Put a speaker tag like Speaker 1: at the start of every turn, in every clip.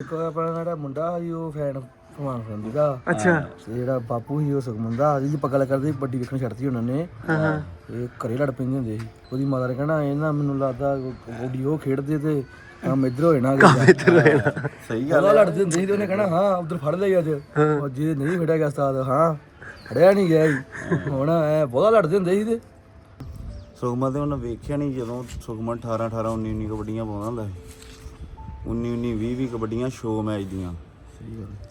Speaker 1: ਇੱਕ ਆਪਣਾ ਜਿਹੜਾ ਮੁੰਡਾ ਸੀ ਉਹ ਫੈਨ ਫਮਾਨ ਫਰੰਦੀ ਦਾ
Speaker 2: ਅੱਛਾ।
Speaker 1: ਤੇ ਜਿਹੜਾ ਬਾਪੂ ਸੀ ਉਹ ਸੁਖਮੰਦਾ ਜੀ ਪੱਕਾ ਕਰਦੇ ਵੱਡੀ ਵੇਖਣ ਛੱਡਤੀ ਉਹਨਾਂ ਨੇ।
Speaker 2: ਹਾਂ ਹਾਂ।
Speaker 1: ਇਹ ਘਰੇ ਲੜ ਪੈਂਦੇ ਹੁੰਦੇ ਸੀ। ਉਹਦੀ ਮਾਤਾ ਨੇ ਕਹਿਣਾ ਇਹ ਨਾ ਮੈਨੂੰ ਲੱਗਦਾ ਗੋਡੀ ਉਹ ਖੇਡਦੇ ਤੇ ਕੰਮ ਇੱਧਰ ਹੋ ਜਾਣਾ ਕੰਮ ਇੱਧਰ ਹੋ ਜਾਣਾ। ਸਹੀ ਗੱਲ ਲੜਦੇ ਹੁੰਦੇ ਸੀ ਤੇ ਉਹਨੇ ਕਹਿਣਾ ਹਾਂ ਉਧਰ ਫੜ ਲਿਆ ਅੱਜ। ਉਹ ਜੇ ਨਹੀਂ ਫੜਿਆ ਗਿਆ ਉਸਤਾਦ ਹਾਂ ਫੜਿਆ ਨਹੀਂ ਗਿਆ ਜੀ। ਹੁਣ ਐ ਬਹੁਤਾ ਲੜਦੇ ਹੁੰਦੇ ਸੀ ਤੇ।
Speaker 3: ਸੁਖਮਨ ਤੇ ਉਹਨਾਂ ਵੇਖਿਆ ਨਹੀਂ ਜਦੋਂ ਸੁਖਮਨ 18 18 19 19 ਕਬੱਡੀਆਂ ਪਾਉਂਦਾ ਹੁੰਦਾ ਸੀ। 19 19 20 20 ਕਬੱਡੀਆਂ ਸ਼ੋ ਮੈਚ ਦੀਆਂ।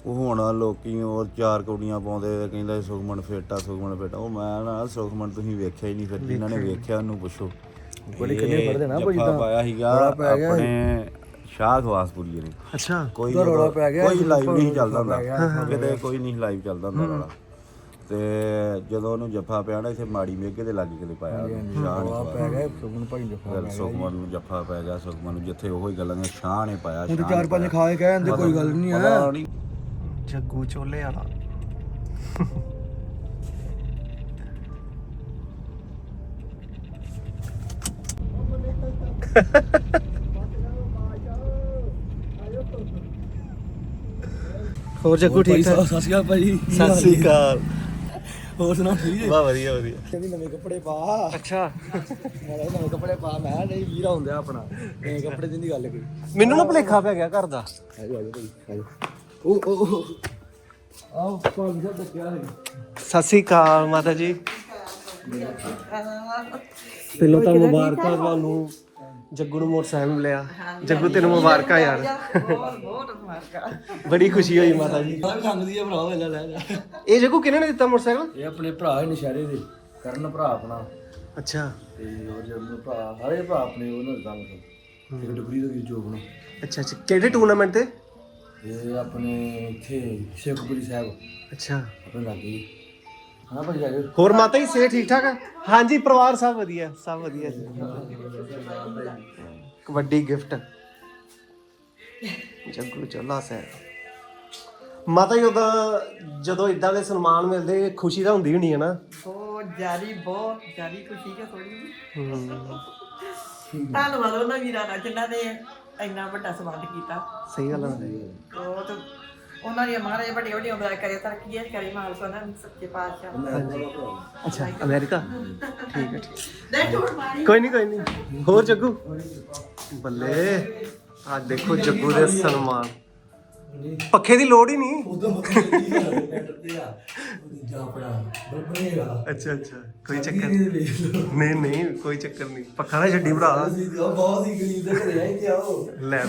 Speaker 3: ਉਹ ਹੁਣ ਲੋਕੀ ਉਹ ਚਾਰ ਕਬੱਡੀਆਂ ਪਾਉਂਦੇ ਤੇ ਕਹਿੰਦਾ ਸੁਖਮਨ ਫੇਟਾ ਸੁਖਮਨ ਫੇਟਾ ਉਹ ਮੈਂ ਨਾ ਸੁਖਮਨ ਤੁਸੀਂ ਵੇਖਿਆ ਹੀ ਨਹੀਂ ਫਿਰ ਜਿਨ੍ਹਾਂ ਨੇ ਵੇਖਿਆ ਉਹਨੂੰ ਪੁੱਛੋ।
Speaker 1: ਬੜੀ
Speaker 3: ਇਹ
Speaker 1: ਕਿੰਨੇ ਫੜਦੇ ਨਾ ਭਾਈ
Speaker 3: ਜੱਫਾ
Speaker 1: ਤਾਂ।
Speaker 3: ਪਾਇਆ ਸੀਗਾ
Speaker 1: ਬੜਾ ਪੈ ਗਿਆ
Speaker 3: ਆਪਣੇ ਸ਼ਾਹ ਖਵਾਸਪੁਰੀ ਨੇ।
Speaker 2: ਅੱਛਾ।
Speaker 3: ਕੋਈ
Speaker 1: ਉਹਦਾ ਰੌਲਾ ਪੈ ਗਿਆ
Speaker 3: ਕੋਈ
Speaker 1: ਸੀ,
Speaker 3: ਲਾਈਵ ਨਹੀਂ ਚੱਲਦਾ ਹੁੰਦਾ। ਕਿਤੇ ਕੋਈ ਨਹੀਂ ਲਾਈਵ ਚੱਲਦਾ ਹੁੰਦਾ ਰੌਲਾ। ਤੇ ਜਦੋਂ ਉਹਨੂੰ ਜੱਫਾ ਪਿਆ ਨਾ ਇੱਥੇ ਮਾੜੀ ਮੇਘੇ ਦੇ ਲਾਗੇ ਕਿਤੇ ਪਾਇਆ ਉਹਨੂੰ, ਸ਼ਾਹ ਨੇ
Speaker 1: ਆ ਪੈ ਗਿਆ ਸੁਖਮਨ ਭਾਈ ਦੇ ਫੋਨ
Speaker 3: ਫਿਰ ਸੁਖਮਨ ਨੂੰ ਜੱਫਾ ਪੈ ਗਿਆ ਸੁਖਮਨ ਨੂੰ ਜਿੱਥੇ ਉਹੀ ਗੱਲਾਂ ਨੇ ਸ਼ਾਹ ਨੇ ਪਾਇਆ
Speaker 1: ਹੁਣ ਚਾਰ ਪੰਜ ਖਾ ਕੇ ਕਹਿ ਜਾਂਦੇ ਕੋਈ ਗੱਲ ਨਹੀਂ
Speaker 3: ਨਹੀਂ।
Speaker 2: ਜੱਗੂ ਚੋਲੇ ਵਾਲਾ। ਹੋਰ ਜੱਗੂ ਠੀਕ ਠਾਕ?
Speaker 1: ਸਤਿ ਸ਼੍ਰੀ ਅਕਾਲ ਭਾਈ।
Speaker 2: ਸਤਿ ਸ੍ਰੀ ਅਕਾਲ।
Speaker 1: ਹੋਰ ਸੁਣਾ ਠੀਕ ਹੈ
Speaker 2: ਵਾਹ ਵਧੀਆ ਵਧੀਆ।
Speaker 1: ਕਹਿੰਦੀ ਨਵੇਂ ਕੱਪੜੇ ਪਾ।
Speaker 2: ਅੱਛਾ।
Speaker 1: ਮੈਂ ਕਿਹਾ ਨਵੇਂ ਕੱਪੜੇ ਪਾ। ਮੈਂ ਕਿਹਾ ਨਹੀਂ ਵੀਰਾ ਹੁੰਦਾ ਆਪਣਾ। ਨਵੇਂ ਕੱਪੜੇ ਦੀ ਨਹੀਂ ਗੱਲ ਕੋਈ
Speaker 2: ਮੈਨੂੰ ਨਾ ਭੁਲੇਖਾ ਪੈ ਗਿਆ ਘਰ ਦਾ।
Speaker 1: ਆਜੋ ਆਜੋ ਭਾਈ ਆਜੋ। ਉਹ ਉਹ ਉਹ ਆਓ ਪਾਣੀ ਦਾ ਟੱਕਿਆ ਹੈ
Speaker 2: ਸਤਿ ਸ੍ਰੀ ਅਕਾਲ ਮਾਤਾ ਜੀ। ਪਹਿਲਾਂ ਤਾਂ ਮੁਬਾਰਕਾਂ ਤੁਹਾਨੂੰ। ਜੱਗੂ ਨੂੰ ਮੋਟਰਸਾਈਕਲ ਮਿਲਿਆ। ਜੱਗੂ ਤੈਨੂੰ ਮੁਬਾਰਕਾਂ ਯਾਰ।
Speaker 4: ਬਹੁਤ ਬਹੁਤ ਮੁਬਾਰਕਾਂ।
Speaker 2: ਬੜੀ ਖੁਸ਼ੀ ਹੋਈ ਮਾਤਾ ਜੀ।
Speaker 1: ਵੀ ਖੰਗਦੀ ਆ ਭਰਾ ਲੈ ਲੈ ਲੈ
Speaker 2: ਇਹ ਜੱਗੂ ਕਿਹਨੇ ਨੇ ਦਿੱਤਾ ਮੋਟਰਸਾਈਕਲ?
Speaker 1: ਇਹ ਆਪਣੇ ਭਰਾ ਹੀ ਨਸ਼ਹਿਰੇ ਦੇ ਕਰਨ ਭਰਾ ਆਪਣਾ।
Speaker 2: ਅੱਛਾ।
Speaker 1: ਤੇ ਹੋਰ ਜਿਹੜੇ ਭਰਾ ਸਾਰੇ ਭਰਾ ਆਪਣੇ ਉਹਨਾਂ ਦਾ ਮਤਲਬ ਇੱਕ ਡਿਗਰੀ ਦਾ ਜੋ ਬਣਾ
Speaker 2: ਅੱਛਾ ਅੱਛਾ। ਕਿਹੜੇ ਟੂਰਨਾਮੈਂਟ ਤੇ?
Speaker 1: ਇਹ ਆਪਣੇ ਇੱਥੇ ਸ਼ੇਖਪੁਰੀ ਸਾਹਿਬ।
Speaker 2: ਅੱਛਾ।
Speaker 1: ਆਪਣੇ ਲਾਗੇ ਹੀ। ਹਾਂ ਭਾਈ ਆ ਜਾਓ।
Speaker 2: ਹੋਰ ਮਾਤਾ ਜੀ ਸੇ ਠੀਕ ਠਾਕ ਆ? ਹਾਂਜੀ ਪਰਿਵਾਰ ਸਭ ਵਧੀਆ ਸਭ ਵਧੀਆ। ਜੀ ਕਬੱਡੀ ਗਿਫਟ। ਜੱਗੂ ਚੋਲਾ ਸਾਹਿਬ। ਮਾਤਾ ਜੀ ਉਹਦਾ ਜਦੋਂ ਇਦਾਂ ਦੇ ਸਨਮਾਨ ਮਿਲਦੇ ਖੁਸ਼ੀ ਤਾਂ ਹੁੰਦੀ ਹੋਣੀ ਹੈ ਨਾ?
Speaker 4: ਬਹੁਤ ਜਾਰੀ ਬਹੁਤ ਜਾਰੀ ਖੁਸ਼ੀ ਹੈ ਥੋੜੀ
Speaker 2: ਹਮ,
Speaker 4: ਧੰਨਵਾਦ ਉਹਨਾਂ ਵੀਰਾਂ ਦਾ ਜਿਨ੍ਹਾਂ ਨੇ ਇੰਨਾ ਵੱਡਾ ਸਵਾਦ ਕੀਤਾ।
Speaker 2: ਸਹੀ ਗੱਲ ਹੈ
Speaker 4: ਬਹੁਤ ਉਹਨਾਂ ਦੀ ਮਹਾਰਾਜ ਵੱਡੀ ਵੱਡੀ ਉਮਰਾਂ ਕਰੇ ਤਰੱਕੀਆਂ ਕਰੇ ਮਾਲਕ ਉਹਨਾਂ ਨੂੰ ਸੱਚੇ ਪਾਤਸ਼ਾਹ।
Speaker 2: ਅੱਛਾ ਅਮਰੀਕਾ? ਠੀਕ ਹੈ ਠੀਕ
Speaker 4: ਦੇ ਝੂਠ ਮਾਰੀ।
Speaker 2: ਕੋਈ ਨਹੀਂ ਕੋਈ ਨਹੀਂ ਹੋਰ ਜੱਗੂ? ਬੱਲੇ ਆ ਦੇਖੋ ਜੱਗੂ ਦੇ ਸਨਮਾਨ। ਪੱਖੇ ਦੀ ਲੋੜ ਹੀ ਨਹੀਂ।
Speaker 1: ਉਦੋਂ ਲੈਟਰ ਤੇ ਆ ਜਾ ਆਪਣਾ
Speaker 2: ਅੱਛਾ ਅੱਛਾ ਕੋਈ ਚੱਕਰ ਨਹੀਂ ਨਹੀਂ ਕੋਈ ਚੱਕਰ ਨਹੀਂ। ਪੱਖਾ ਨਾ ਛੱਡੀ ਭਰਾ।
Speaker 1: ਬਹੁਤ ਹੀ ਗਰੀਬ ਦੇ ਘਰੇ ਆਈ ਤੇ ਆਓ।
Speaker 2: ਲੈ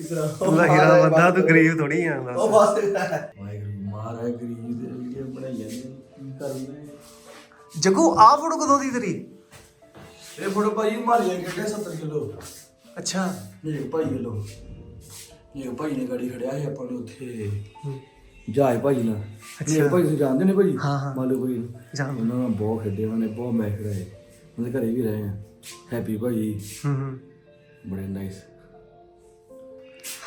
Speaker 1: ਇਤਰਾ
Speaker 2: ਤੂੰ ਤਾਂ ਹੀਰਾ ਬੰਦਾ ਤੂੰ ਗਰੀਬ ਥੋੜੀ ਆ ਬਸ।
Speaker 1: ਉਹ ਬਸ। ਵਾਹਿਗੁਰੂ ਮਹਾਰਾਜ ਗਰੀਬ ਦੇ ਵੀਡੀਓ ਬਣਾਈ ਜਾਂਦੇ ਨੇ, ਕੀ ਕਰਨਾ
Speaker 2: ਜੱਗੂ ਆ ਫੋਟੋ ਕਦੋਂ ਦੀ ਤੇਰੀ?
Speaker 1: ਇਹ ਫੋਟੋ ਭਾਈ ਮਾਰੀਆਂ ਕਿੱਡੇ 70 ਕਿਲੋ।
Speaker 2: ਅੱਛਾ।
Speaker 1: ਇਹ ਭਾਈ ਵੱਲੋਂ। ਇਹ ਭਾਈ ਨੇ ਗਾੜੀ ਖੜਿਆ ਸੀ ਆਪਾਂ ਨੂੰ ਉੱਥੇ। ਜਹਾਜ਼ ਭਾਈ ਨਾਲ। ਇਹ ਭਾਈ ਤੁਸੀਂ ਜਾਣਦੇ ਨੇ ਭਾਈ?
Speaker 2: ਹਾਂ, ਹਾਂ।
Speaker 1: ਮਾਲੂ ਭਾਈ ਨੂੰ। ਉਹਨਾਂ ਨਾਲ ਬਹੁਤ ਖੇਡੇ ਉਹਨਾਂ ਨੇ ਬਹੁਤ ਮੈਚ ਖੜਾਏ। ਉਹਦੇ ਘਰੇ ਵੀ ਰਹੇ ਆ। ਹੈਪੀ ਭਾਈ।
Speaker 2: ਹੂੰ ਹੂੰ।
Speaker 1: ਬੜੇ ਨਾਈਸ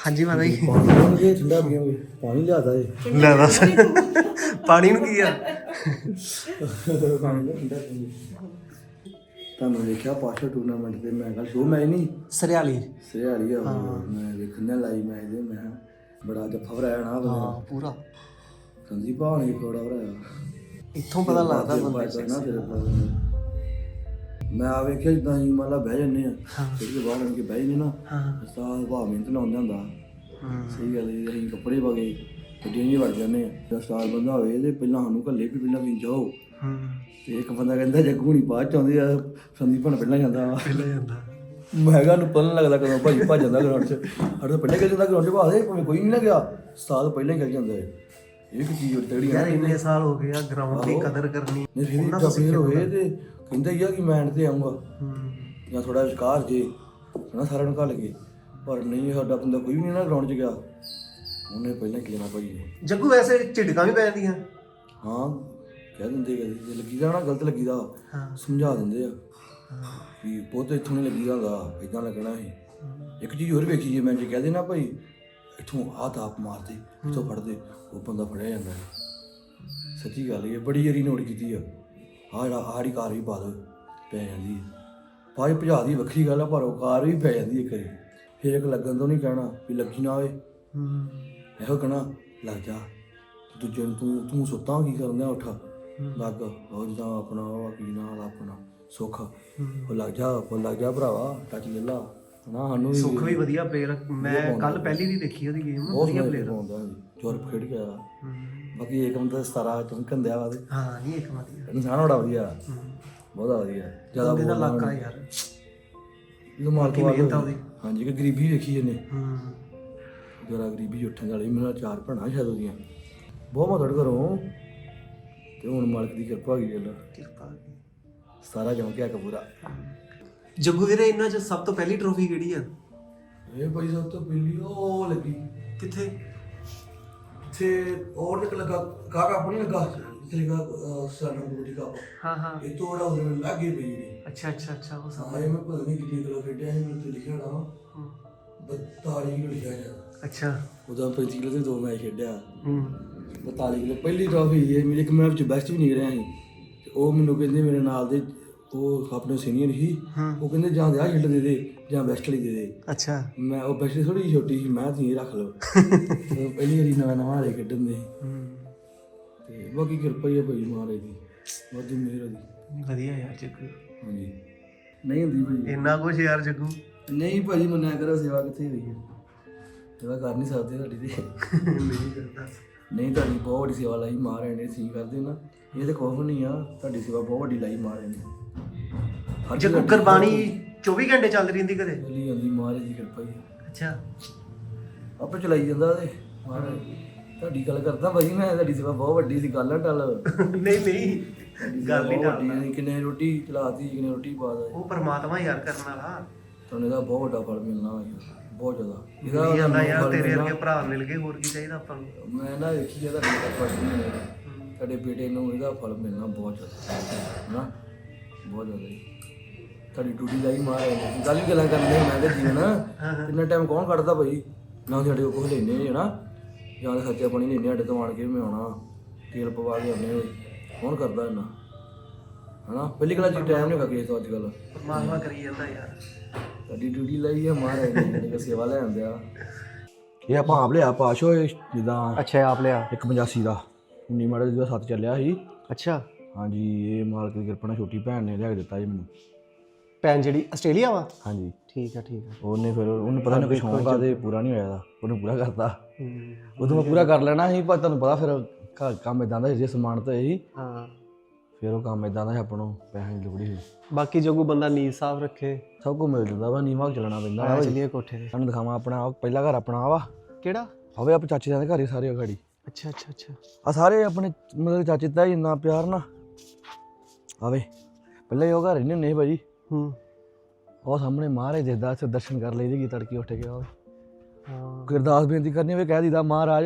Speaker 2: ਹਾਂਜੀ ਮਾਤਾ ਜੀ।
Speaker 1: ਪਾਣੀ ਲਿਆਉਣਗੇ ਠੰਡਾ ਪੀਓਗੇ ਪਾਣੀ ਲਿਆਦਾ ਏ
Speaker 2: ਲੈ ਦੱਸ ਪਾਣੀ ਨੂੰ ਕੀ ਆ?
Speaker 1: ਪਾਣੀ ਲਿਆ ਠੰਡਾ ਪੀਓਗੇ ਤੁਹਾਨੂੰ ਦੇਖਿਆ ਪਾਸ਼ਾ ਟੂਰਨਾਮੈਂਟ ਤੇ ਮੈਂ ਕੱਲ ਸ਼ੋ ਮੈਚ ਨਹੀਂ?
Speaker 2: ਸਰਿਆਲੀ।
Speaker 1: ਸਿਆਲੀ ਆ ਮੈਂ ਵੇਖਣ ਲਾਈ ਮੈਚ ਦੇ ਮੈਂ ਕਿਹਾ, ਬੜਾ ਜੱਫਾ ਭਰਾਇਆ ਨਾ ਬੰਦੇ
Speaker 2: ਹਾਂ
Speaker 1: ਨੇ
Speaker 2: ਪੂਰਾ।
Speaker 1: ਸੰਦੀਪ ਭਾਣ ਵੀ ਥੋੜਾ ਭਰਾਇਆ
Speaker 2: ਇੱਥੋਂ ਪਤਾ ਲੱਗਦਾ ਬੰਦੇ
Speaker 1: ਨਾ ਤੇਰੇ ਕੋਲ ਮੈਂ ਆ ਵੇਖਿਆ ਜਿੱਦਾਂ ਹੀ ਮੰਨ ਲਾ ਬਹਿ ਜੰਨੇ ਆ ਜਿਹੜੀ ਬਾਹਰ ਆਣ ਕੇ ਬਹਿ ਜੰਨੇ ਨਾ
Speaker 2: ਹਾਂ।
Speaker 1: ਉਸਤਾਦ ਭਾਅ ਮਿਹਨਤ ਨਾਲ ਹੁੰਦਾ ਹੁੰਦਾ। ਸਹੀ ਗੱਲ ਹੈ ਅਸੀਂ ਕੱਪੜੇ ਪਾ ਕੇ ਗੱਡੀਆਂ ਜੀ ਵੜ ਜਾਂਦੇ ਆ ਜੇ ਉਸਤਾਦ ਬੰਦਾ ਹੋਵੇ ਤੇ ਪਹਿਲਾਂ ਸਾਨੂੰ ਘੱਲੇ ਵੀ ਪਹਿਲਾਂ ਵੀ ਜਾਓ।
Speaker 2: ਹੂੰ
Speaker 1: ਤੇ ਇੱਕ ਬੰਦਾ ਕਹਿੰਦਾ ਜੱਗੂ ਨਹੀਂ ਬਾਅਦ ਚ ਆਉਂਦੇ ਆ ਸੰਦੀਪ ਪਹਿਲਾਂ ਜਾਂਦਾ ਵਾ।
Speaker 2: ਪਹਿਲਾਂ ਜਾਂਦਾ।
Speaker 1: ਮੈਂ ਕਿਹਾ ਨੂੰ ਪਤਾ ਨੀ ਲੱਗਦਾ ਕਦੋਂ ਭਾਈ ਭੱਜ ਜਾਂਦਾ ਗਰਾਊਂਡ 'ਚ। ਤੋਂ ਪਹਿਲੇ ਚੱਲ ਜਾਂਦਾ ਗਰਾਊਂਡ 'ਚ ਭਾਵੇਂ ਭਾਵੇਂ ਕੋਈ ਨਹੀਂ ਲੱਗਿਆ ਉਸਤਾਦ ਪਹਿਲਾਂ ਹੀ ਚੱਲ ਜਾਂਦਾ ਹੈ ਇਹ ਕੀ ਚੀਜ਼ ਤਗੜੀ
Speaker 2: ਯਾਰ ਇੰਨੇ ਸਾਲ ਹੋ ਗਏ ਆ ਗਰਾਊਂਡ ਦੀ ਕਦਰ ਕਰਨੀ
Speaker 1: ਫਿਰ ਤਾਂ ਫੇਰ ਹੋਏ ਤੇ ਕਹਿੰਦਾ ਹੀ ਆ ਕਿ ਮੈਂ ਤੇ ਆਉਂਗਾ
Speaker 2: ਹੂੰ।
Speaker 1: ਜਾਂ ਥੋੜਾ ਵਿਚਕਾਰ ਜੇ ਹਨਾ ਸਾਰਿਆਂ ਨੂੰ ਘੱਲ ਕੇ। ਪਰ ਨਹੀਂ ਸਾਡਾ ਬੰਦਾ ਕੋਈ ਵੀ ਨਹੀਂ ਨਾ ਗਰਾਊਂਡ 'ਚ ਗਿਆ। ਉਹਨੇ ਪਹਿਲਾਂ ਕਿਹਾ ਭਾਈ ਨੇ
Speaker 2: ਜੱਗੂ ਵੈਸੇ ਝਿੜਕਾਂ ਵੀ ਪੈ ਜਾਂਦੀਆਂ।
Speaker 1: ਹਾਂ। ਕਹਿ ਦਿੰਦੇ ਕਿ ਜੇ ਲੱਗੀਦਾ ਨਾ ਗਲਤ ਲੱਗੀਦਾ
Speaker 2: ਹਾਂ।
Speaker 1: ਸਮਝਾ ਦਿੰਦੇ ਆ। ਵੀ ਪੁੱਤ ਇੱਥੋਂ ਨਹੀਂ ਲੱਗੀਦਾ ਹੁੰਦਾ ਇਦਾਂ ਲੱਗਣਾ ਸੀ। ਇੱਕ ਚੀਜ਼ ਹੋਰ ਵੇਖੀ ਜੇ ਮੈਂ ਜੇ ਕਹਿ ਦੇਣਾ ਭਾਈ ਇੱਥੋਂ ਆਹ ਤਾਪ ਮਾਰਦੇ ਇੱਥੋਂ ਫੜਦੇ ਉਹ ਬੰਦਾ ਫੜਿਆ ਜਾਂਦਾ। ਸੱਚੀ ਗੱਲ ਇਹ ਬੜੀ ਯਾਰੀ ਨੋਟ ਕੀਤੀ ਆ। ਆਹ ਜਿਹੜਾ ਆੜੀ ਕਾਰ ਵੀ ਪਾ ਦੋ ਪੈ ਜਾਂਦੀ ਭਾਈ ਭਜਾ ਦੀ ਵੱਖਰੀ ਗੱਲ ਆ ਪਰ ਉਹ ਕਾਰ ਵੀ ਪੈ ਜਾਂਦੀ ਹੈ ਕਰੇ ਹੇਕ ਲੱਗਣ ਤੋਂ ਨਹੀਂ ਕਹਿਣਾ ਵੀ ਲੱਗੀ ਨਾ ਹੋਏ।
Speaker 2: ਹੂੰ।
Speaker 1: ਇਹੋ ਕਹਿਣਾ ਲੱਗ ਜਾ। ਦੂਜੇ ਨੂੰ ਤੂੰ ਤੂੰ ਸੁੱਤਾ ਕੀ ਕਰਦਾ ਉੱਠ? ਲੱਗ। ਉਹ ਜਿੱਦਾਂ ਆਪਣਾ ਉਹ ਕੀ ਨਾਲ ਆਪਣਾ ਸੁੱਖ। ਉਹ ਲੱਗ ਜਾ ਉਹ ਲੱਗ ਜਾ ਭਰਾਵਾ ਟੱਚ ਲੈ ਲਾ। ਨਾ ਸਾਨੂੰ ਵੀ
Speaker 2: ਸੁੱਖ ਵੀ ਵਧੀਆ ਪਲੇਅਰ ਮੈਂ ਕੱਲ ਪਹਿਲੀ ਦੀ ਦੇਖੀ ਉਹਦੀ ਗੇਮ ਵਧੀਆ ਪਲੇਅਰ
Speaker 1: ਹੁੰਦਾ ਯੂਰਪ ਖੇਡ ਗਿਆ ਬਾਕੀ ਏਕਮ ਤਾਂ 17 ਤੋਂ ਕੰਦਿਆ ਵਾ
Speaker 2: ਹਾਂ ਨਹੀਂ ਇੱਕ ਵਧੀਆ।
Speaker 1: ਇਨਸਾਨ ਬੜਾ ਵਧੀਆ। ਬਹੁਤ ਵਧੀਆ। ਜ਼ਿਆਦਾ
Speaker 2: ਬੰਦੇ ਦਾ ਇਲਾਕਾ ਯਾਰ।
Speaker 1: ਇਹ ਮਾਰ ਕੇ
Speaker 2: ਮਿਹਨਤ ਆ ਉਹਦੀ।
Speaker 1: ਹਾਂਜੀ ਕਿ ਗਰੀਬੀ ਵੇਖੀ ਇਹਨੇ।
Speaker 2: ਹੂੰ।
Speaker 1: ਜਰਾ ਗਰੀਬੀ ਉੱਠਣ ਵਾਲੀ। ਮੇਰਾ ਚਾਰ ਭੈਣਾਂ ਸ਼ਾਇਦ ਉਹਦੀਆਂ। ਬਹੁਤ ਮਦਦ ਕਰੋ। ਤੇ ਹੁਣ ਮਾਲਕ ਦੀ ਕਿਰਪਾ ਹੈਗੀ ਜੱਲਾ
Speaker 2: ਕਿਰਪਾ
Speaker 1: ਸਾਰਾ ਜਮ ਕੇ ਆ ਪੂਰਾ
Speaker 2: ਜੱਗੂ ਵੀਰੇ ਇਹਨਾਂ ਚ ਸਭ ਤੋਂ ਪਹਿਲੀ ਟਰੋਫੀ ਕਿਹੜੀ ਆ?
Speaker 1: ਇਹ ਭਾਈ ਸਭ ਤੋਂ ਪਹਿਲੀ ਉਹ ਲੱਗੀ।
Speaker 2: ਕਿੱਥੇ?
Speaker 1: ਤੇ ਔਰ ਇੱਕ ਲੱਗਾ ਕਾਕਾ ਆਪਣੀ ਲੱਗਾ ਲੱਗਾ ਸਾਡਾ ਬੋਡੀ ਕਾ
Speaker 2: ਹਾਂ ਹਾਂ।
Speaker 1: ਇਹ ਤੋਂ ਬੜਾ ਉਹਦੇ ਨਾਲ ਲੱਗੇ ਪਈ ਨੇ
Speaker 2: ਅੱਛਾ ਅੱਛਾ ਅੱਛਾ ਉਹ
Speaker 1: ਇਹ ਮੈਂ ਪਤਾ ਨਹੀਂ ਕਿੰਨੀ ਕਿਲੋ ਖੇਡਿਆ ਸੀ ਮੈਨੂੰ ਤੇ ਲਿਖਿਆ ਨਾ 42 ਕਿਲੋ ਲਿਖਿਆ ਜਾ
Speaker 2: ਅੱਛਾ।
Speaker 1: ਉਦੋਂ 35 ਕਿਲੋ ਦੇ ਦੋ ਮੈਚ ਖੇਡਿਆ।
Speaker 2: ਹੂੰ।
Speaker 1: 42 ਕਿਲੋ ਪਹਿਲੀ ਟਰਾਫੀ ਇਹ ਮੇਰੇ ਇੱਕ ਮੈਚ ਚ ਬੈਸਟ ਵੀ ਨਿਕਲਿਆ ਸੀ ਤੇ ਉਹ ਮੈਨੂੰ ਕਹਿੰਦੇ ਮੇਰੇ ਨਾਲ ਦੇ ਉਹ ਆਪਣੇ ਸੀਨੀਅਰ ਸੀ। ਉਹ ਕਹਿੰਦੇ ਜਾਂ ਦੇ ਆ ਛਿੱਟ ਦੇ ਦੇ ਜਾਂ ਬੈਸਟ ਵਾਲੀ ਦੇ ਦੇ।
Speaker 2: ਅੱਛਾ।
Speaker 1: ਮੈਂ ਉਹ ਬੈਸਟ ਥੋੜੀ ਜਿਹੀ ਛੋਟੀ ਸੀ ਮੈਂ ਤੁਸੀਂ ਰੱਖ ਲਓ। ਉਹ ਪਹਿਲੀ ਵਾਰੀ ਨਵਾਂ ਨਵਾਂ ਹਾਲੇ ਖੇਡਣ ਦੇ। ਤੇ ਬਾਕੀ ਕਿਰਪਾ ਹੀ ਭਾਈ ਮਹਾਰਾਜ ਦੀ। ਵਾਧੂ ਮਿਹਰ ਦੀ।
Speaker 2: ਵਧੀਆ ਯਾਰ ਜੱਗੂ
Speaker 1: ਹਾਂਜੀ। ਨਹੀਂ ਹੁੰਦੀ ਭਾਈ।
Speaker 2: ਇੰਨਾ ਕੁਝ ਯਾਰ ਜੱਗੂ
Speaker 1: ਨਹੀਂ ਭਾਜੀ ਮੰਨਿਆ ਕਰੋ ਸੇਵਾ ਕਿੱਥੇ ਹੋਈ ਹੈ? ਸੇਵਾ ਕਰ ਨਹੀਂ ਸਕਦੇ ਤੁਹਾਡੀ ਤੇ।
Speaker 2: ਨਹੀਂ ਕਰਦਾ।
Speaker 1: ਨਹੀਂ ਤੁਹਾਡੀ ਬਹੁਤ ਵੱਡੀ ਸੇਵਾ ਲਈ ਮਹਾਰਾਜ ਨੇ ਸੀ ਕਰਦੇ ਨਾ। ਇਹ ਤੇ ਕੁਛ ਨਹੀਂ ਆ ਤੁਹਾਡੀ ਸੇਵਾ ਬਹੁਤ ਵੱਡੀ ਲਈ ਮਹਾਰਾਜ ਨੇ। ਹਰ
Speaker 2: ਜੱਗੂ
Speaker 1: ਤੁਹਾਡੀ
Speaker 2: ਗੁਰਬਾਣੀ 24 ਘੰਟੇ ਚੱਲ ਰਹੀ ਹੁੰਦੀ ਘਰੇ?
Speaker 1: ਚੱਲੀ ਜਾਂਦੀ ਮਹਾਰਾਜ ਦੀ ਕਿਰਪਾ ਹੀ।
Speaker 2: ਅੱਛਾ।
Speaker 1: ਆਪੇ ਚਲਾਈ ਜਾਂਦਾ ਤੇ ਮਹਾਰਾਜ। ਤੁਹਾਡੀ ਗੱਲ ਕਰਦਾ ਭਾਜੀ ਮੈਂ ਤੁਹਾਡੀ ਸੇਵਾ ਬਹੁਤ ਵੱਡੀ ਸੀ ਗੱਲ ਟਲ।
Speaker 2: ਨਹੀਂ ਨਹੀਂ। ਗੱਲ ਨਹੀਂ
Speaker 1: ਸੀ, ਕਿੰਨੇ ਰੋਟੀ ਚਲਾਤੀ ਕਿੰਨੇ ਰੋਟੀ ਪਾ ਦਾ
Speaker 2: ਉਹ ਪਰਮਾਤਮਾ ਯਾਰ ਕਰਨ ਵਾਲਾ
Speaker 1: ਤੁਹਾਨੂੰ ਇਹਦਾ ਬਹੁਤ ਵੱਡਾ ਫਲ ਮਿਲਣਾ ਯਾਰ, ਬਹੁਤ ਜ਼ਿਆਦਾ।
Speaker 2: ਮਿਲ ਜਾਂਦਾ ਯਾਰ ਤੇਰੇ। ਵਰਗੇ ਭਰਾ ਮਿਲ ਗਏ ਹੋਰ ਕੀ ਚਾਹੀਦਾ ਆਪਾਂ ਨੂੰ?
Speaker 1: ਮੈਂ ਨਾ ਵੇਖੀ ਆ ਤੁਹਾਡੇ ਦਾ ਕੁਛ ਨਹੀਂ ਹੈ। ਤੁਹਾਡੇ ਬੇਟੇ ਨੂੰ ਇਹਦਾ ਫਲ ਮਿਲਣਾ ਬਹੁਤ ਜ਼ਿਆਦਾ। ਨਾ ਬਹੁਤ ਜ਼ਿਆਦਾ। ਤੁਹਾਡੀ ਡਿਊਟੀ ਲਾਈ ਮਾਰ ਗੱਲ ਵੀ ਗੱਲਾਂ ਕਰਨੇ ਮੈਂ ਤੇ ਜੀਵਨ ਕਿੰਨਾ ਟਾਈਮ ਕੌਣ ਕੱਢਦਾ ਭਾਈ? ਨਾ ਸਾਡੇ ਕੋਲ ਕੁਝ ਲੈਨੇ ਹੈ ਨਾ ਜਾਂ ਖਰਚਾ ਪਾਣੀ ਲੈਨੇ ਸਾਡੇ ਤੋਂ ਆਣ ਕੇ ਮੈਂ ਆਉਣਾ। ਤੇਲ ਪਵਾ ਕੇ ਆਉਨੇ ਕੌਣ ਕਰਦਾ ਇੰਨਾ? ਹਨਾ? ਪਹਿਲੀ ਗੱਲ ਜੀ ਟਾਈਮ ਨਹੀਂ ਹੈਗਾ ਤੋਂ ਅੱਜ ਕੱਲ
Speaker 2: ਪਰਮਾਤਮਾ ਕਰੀ ਜਾਂਦਾ ਯਾਰ।
Speaker 1: ਸਾਡੀ ਡਿਊਟੀ ਲਈ ਹੈ ਮਹਾਰਾਜ ਨੇ ਜਿਹੜੇ ਸੇਵਾ ਲੈ ਆਂਦੇ ਆ ਇਹ ਆਪਾਂ ਆਪ ਲਿਆ ਪਾਸ਼ ਹੋਏ ਜਿੱਦਾਂ
Speaker 2: ਅੱਛਾ ਆਪ ਲਿਆ।
Speaker 1: 185 ਦਾ। 19 ਮਾਡਲ ਜਿਹਦਾ ਸੱਤ ਚੱਲਿਆ ਸੀ।
Speaker 2: ਅੱਛਾ।
Speaker 1: ਹਾਂਜੀ ਇਹ ਮਾਲਕ ਦੀ ਕਿਰਪਾ ਨਾਲ ਛੋਟੀ ਭੈਣ ਨੇ ਲਿਆ ਕੇ ਦਿੱਤਾ ਜੀ ਮੈਨੂੰ।
Speaker 2: ਭੈਣ ਜਿਹੜੀ ਆਸਟ੍ਰੇਲੀਆ ਵਾ?
Speaker 1: ਹਾਂਜੀ।
Speaker 2: ਠੀਕ ਆ ਠੀਕ ਆ।
Speaker 1: ਉਹਨੇ ਫਿਰ ਉਹਨੂੰ ਪਤਾ ਨਹੀਂ ਸ਼ੌਂਕ ਆ ਤੇ ਪੂਰਾ ਨਹੀਂ ਹੋਇਆ ਦਾ ਉਹਨੇ ਪੂਰਾ ਕਰਤਾ। ਉਦੋਂ ਮੈਂ ਪੂਰਾ ਕਰ ਲੈਣਾ ਸੀ ਪਰ ਤੁਹਾਨੂੰ ਪਤਾ ਫਿਰ ਘਰ ਕੰਮ ਇਦਾਂ ਦਾ ਜੇ ਸਮਾਨ ਤਾਂ ਇਹੀ।
Speaker 2: ਹਾਂ।
Speaker 1: ਫਿਰ ਉਹ ਕੰਮ ਇਦਾਂ ਦਾ ਸੀ ਆਪਾਂ ਨੂੰ ਪੈਸੇ ਦੀ ਲੋੜ ਸੀ।
Speaker 2: ਬਾਕੀ ਜੱਗੂ ਬੰਦਾ ਨੀਂਦ ਸਾਫ਼ ਰੱਖੇ
Speaker 1: ਸਭ ਕੁਝ ਮਿਲ ਜਾਂਦਾ ਵਾ ਨੀਵਾਂ ਚੱਲਣਾ ਪੈਂਦਾ
Speaker 2: ਆ
Speaker 1: ਵਾ
Speaker 2: ਚਲੀਏ ਕੋਠੇ ਤੇ।
Speaker 1: ਤੁਹਾਨੂੰ ਦਿਖਾਵਾਂ ਆਪਣਾ ਆਹ ਪਹਿਲਾ ਘਰ ਆਪਣਾ ਆਹ ਵਾ।
Speaker 2: ਕਿਹੜਾ?
Speaker 1: ਹੋਵੇ ਆਪ ਚਾਚੇ ਦੇ ਘਰ ਹੀ ਸਾਰੇ ਗਾੜੀ
Speaker 2: ਅੱਛਾ ਅੱਛਾ ਅੱਛਾ।
Speaker 1: ਆ ਸਾਰੇ ਆਪਣੇ ਮਤਲਬ ਚਾਚੇ ਤਾਂ ਇੰਨਾ ਪਿਆਰ ਨਾ। ਆਵੇ ਪਹਿਲਾਂ ਹੀ ਉਹ ਘਰ ਨਹੀਂ ਹੁੰਦੇ ਸੀ ਭਾਜੀ।
Speaker 2: ਹੂੰ।
Speaker 1: ਉਹ ਸਾਹਮਣੇ ਮਹਾਰਾਜ ਦਿਸਦਾ ਸੀ ਦਰਸ਼ਨ ਕਰ ਲਈਦੇ ਕੀ ਤੜਕੇ ਉੱਠ ਕੇ ਆਵੇ
Speaker 2: ਹਾਂ।
Speaker 1: ਅਰਦਾਸ ਬੇਨਤੀ ਕਰਨੀ ਹੋਵੇ ਕਹਿ ਦੀਦਾ ਮਹਾਰਾਜ।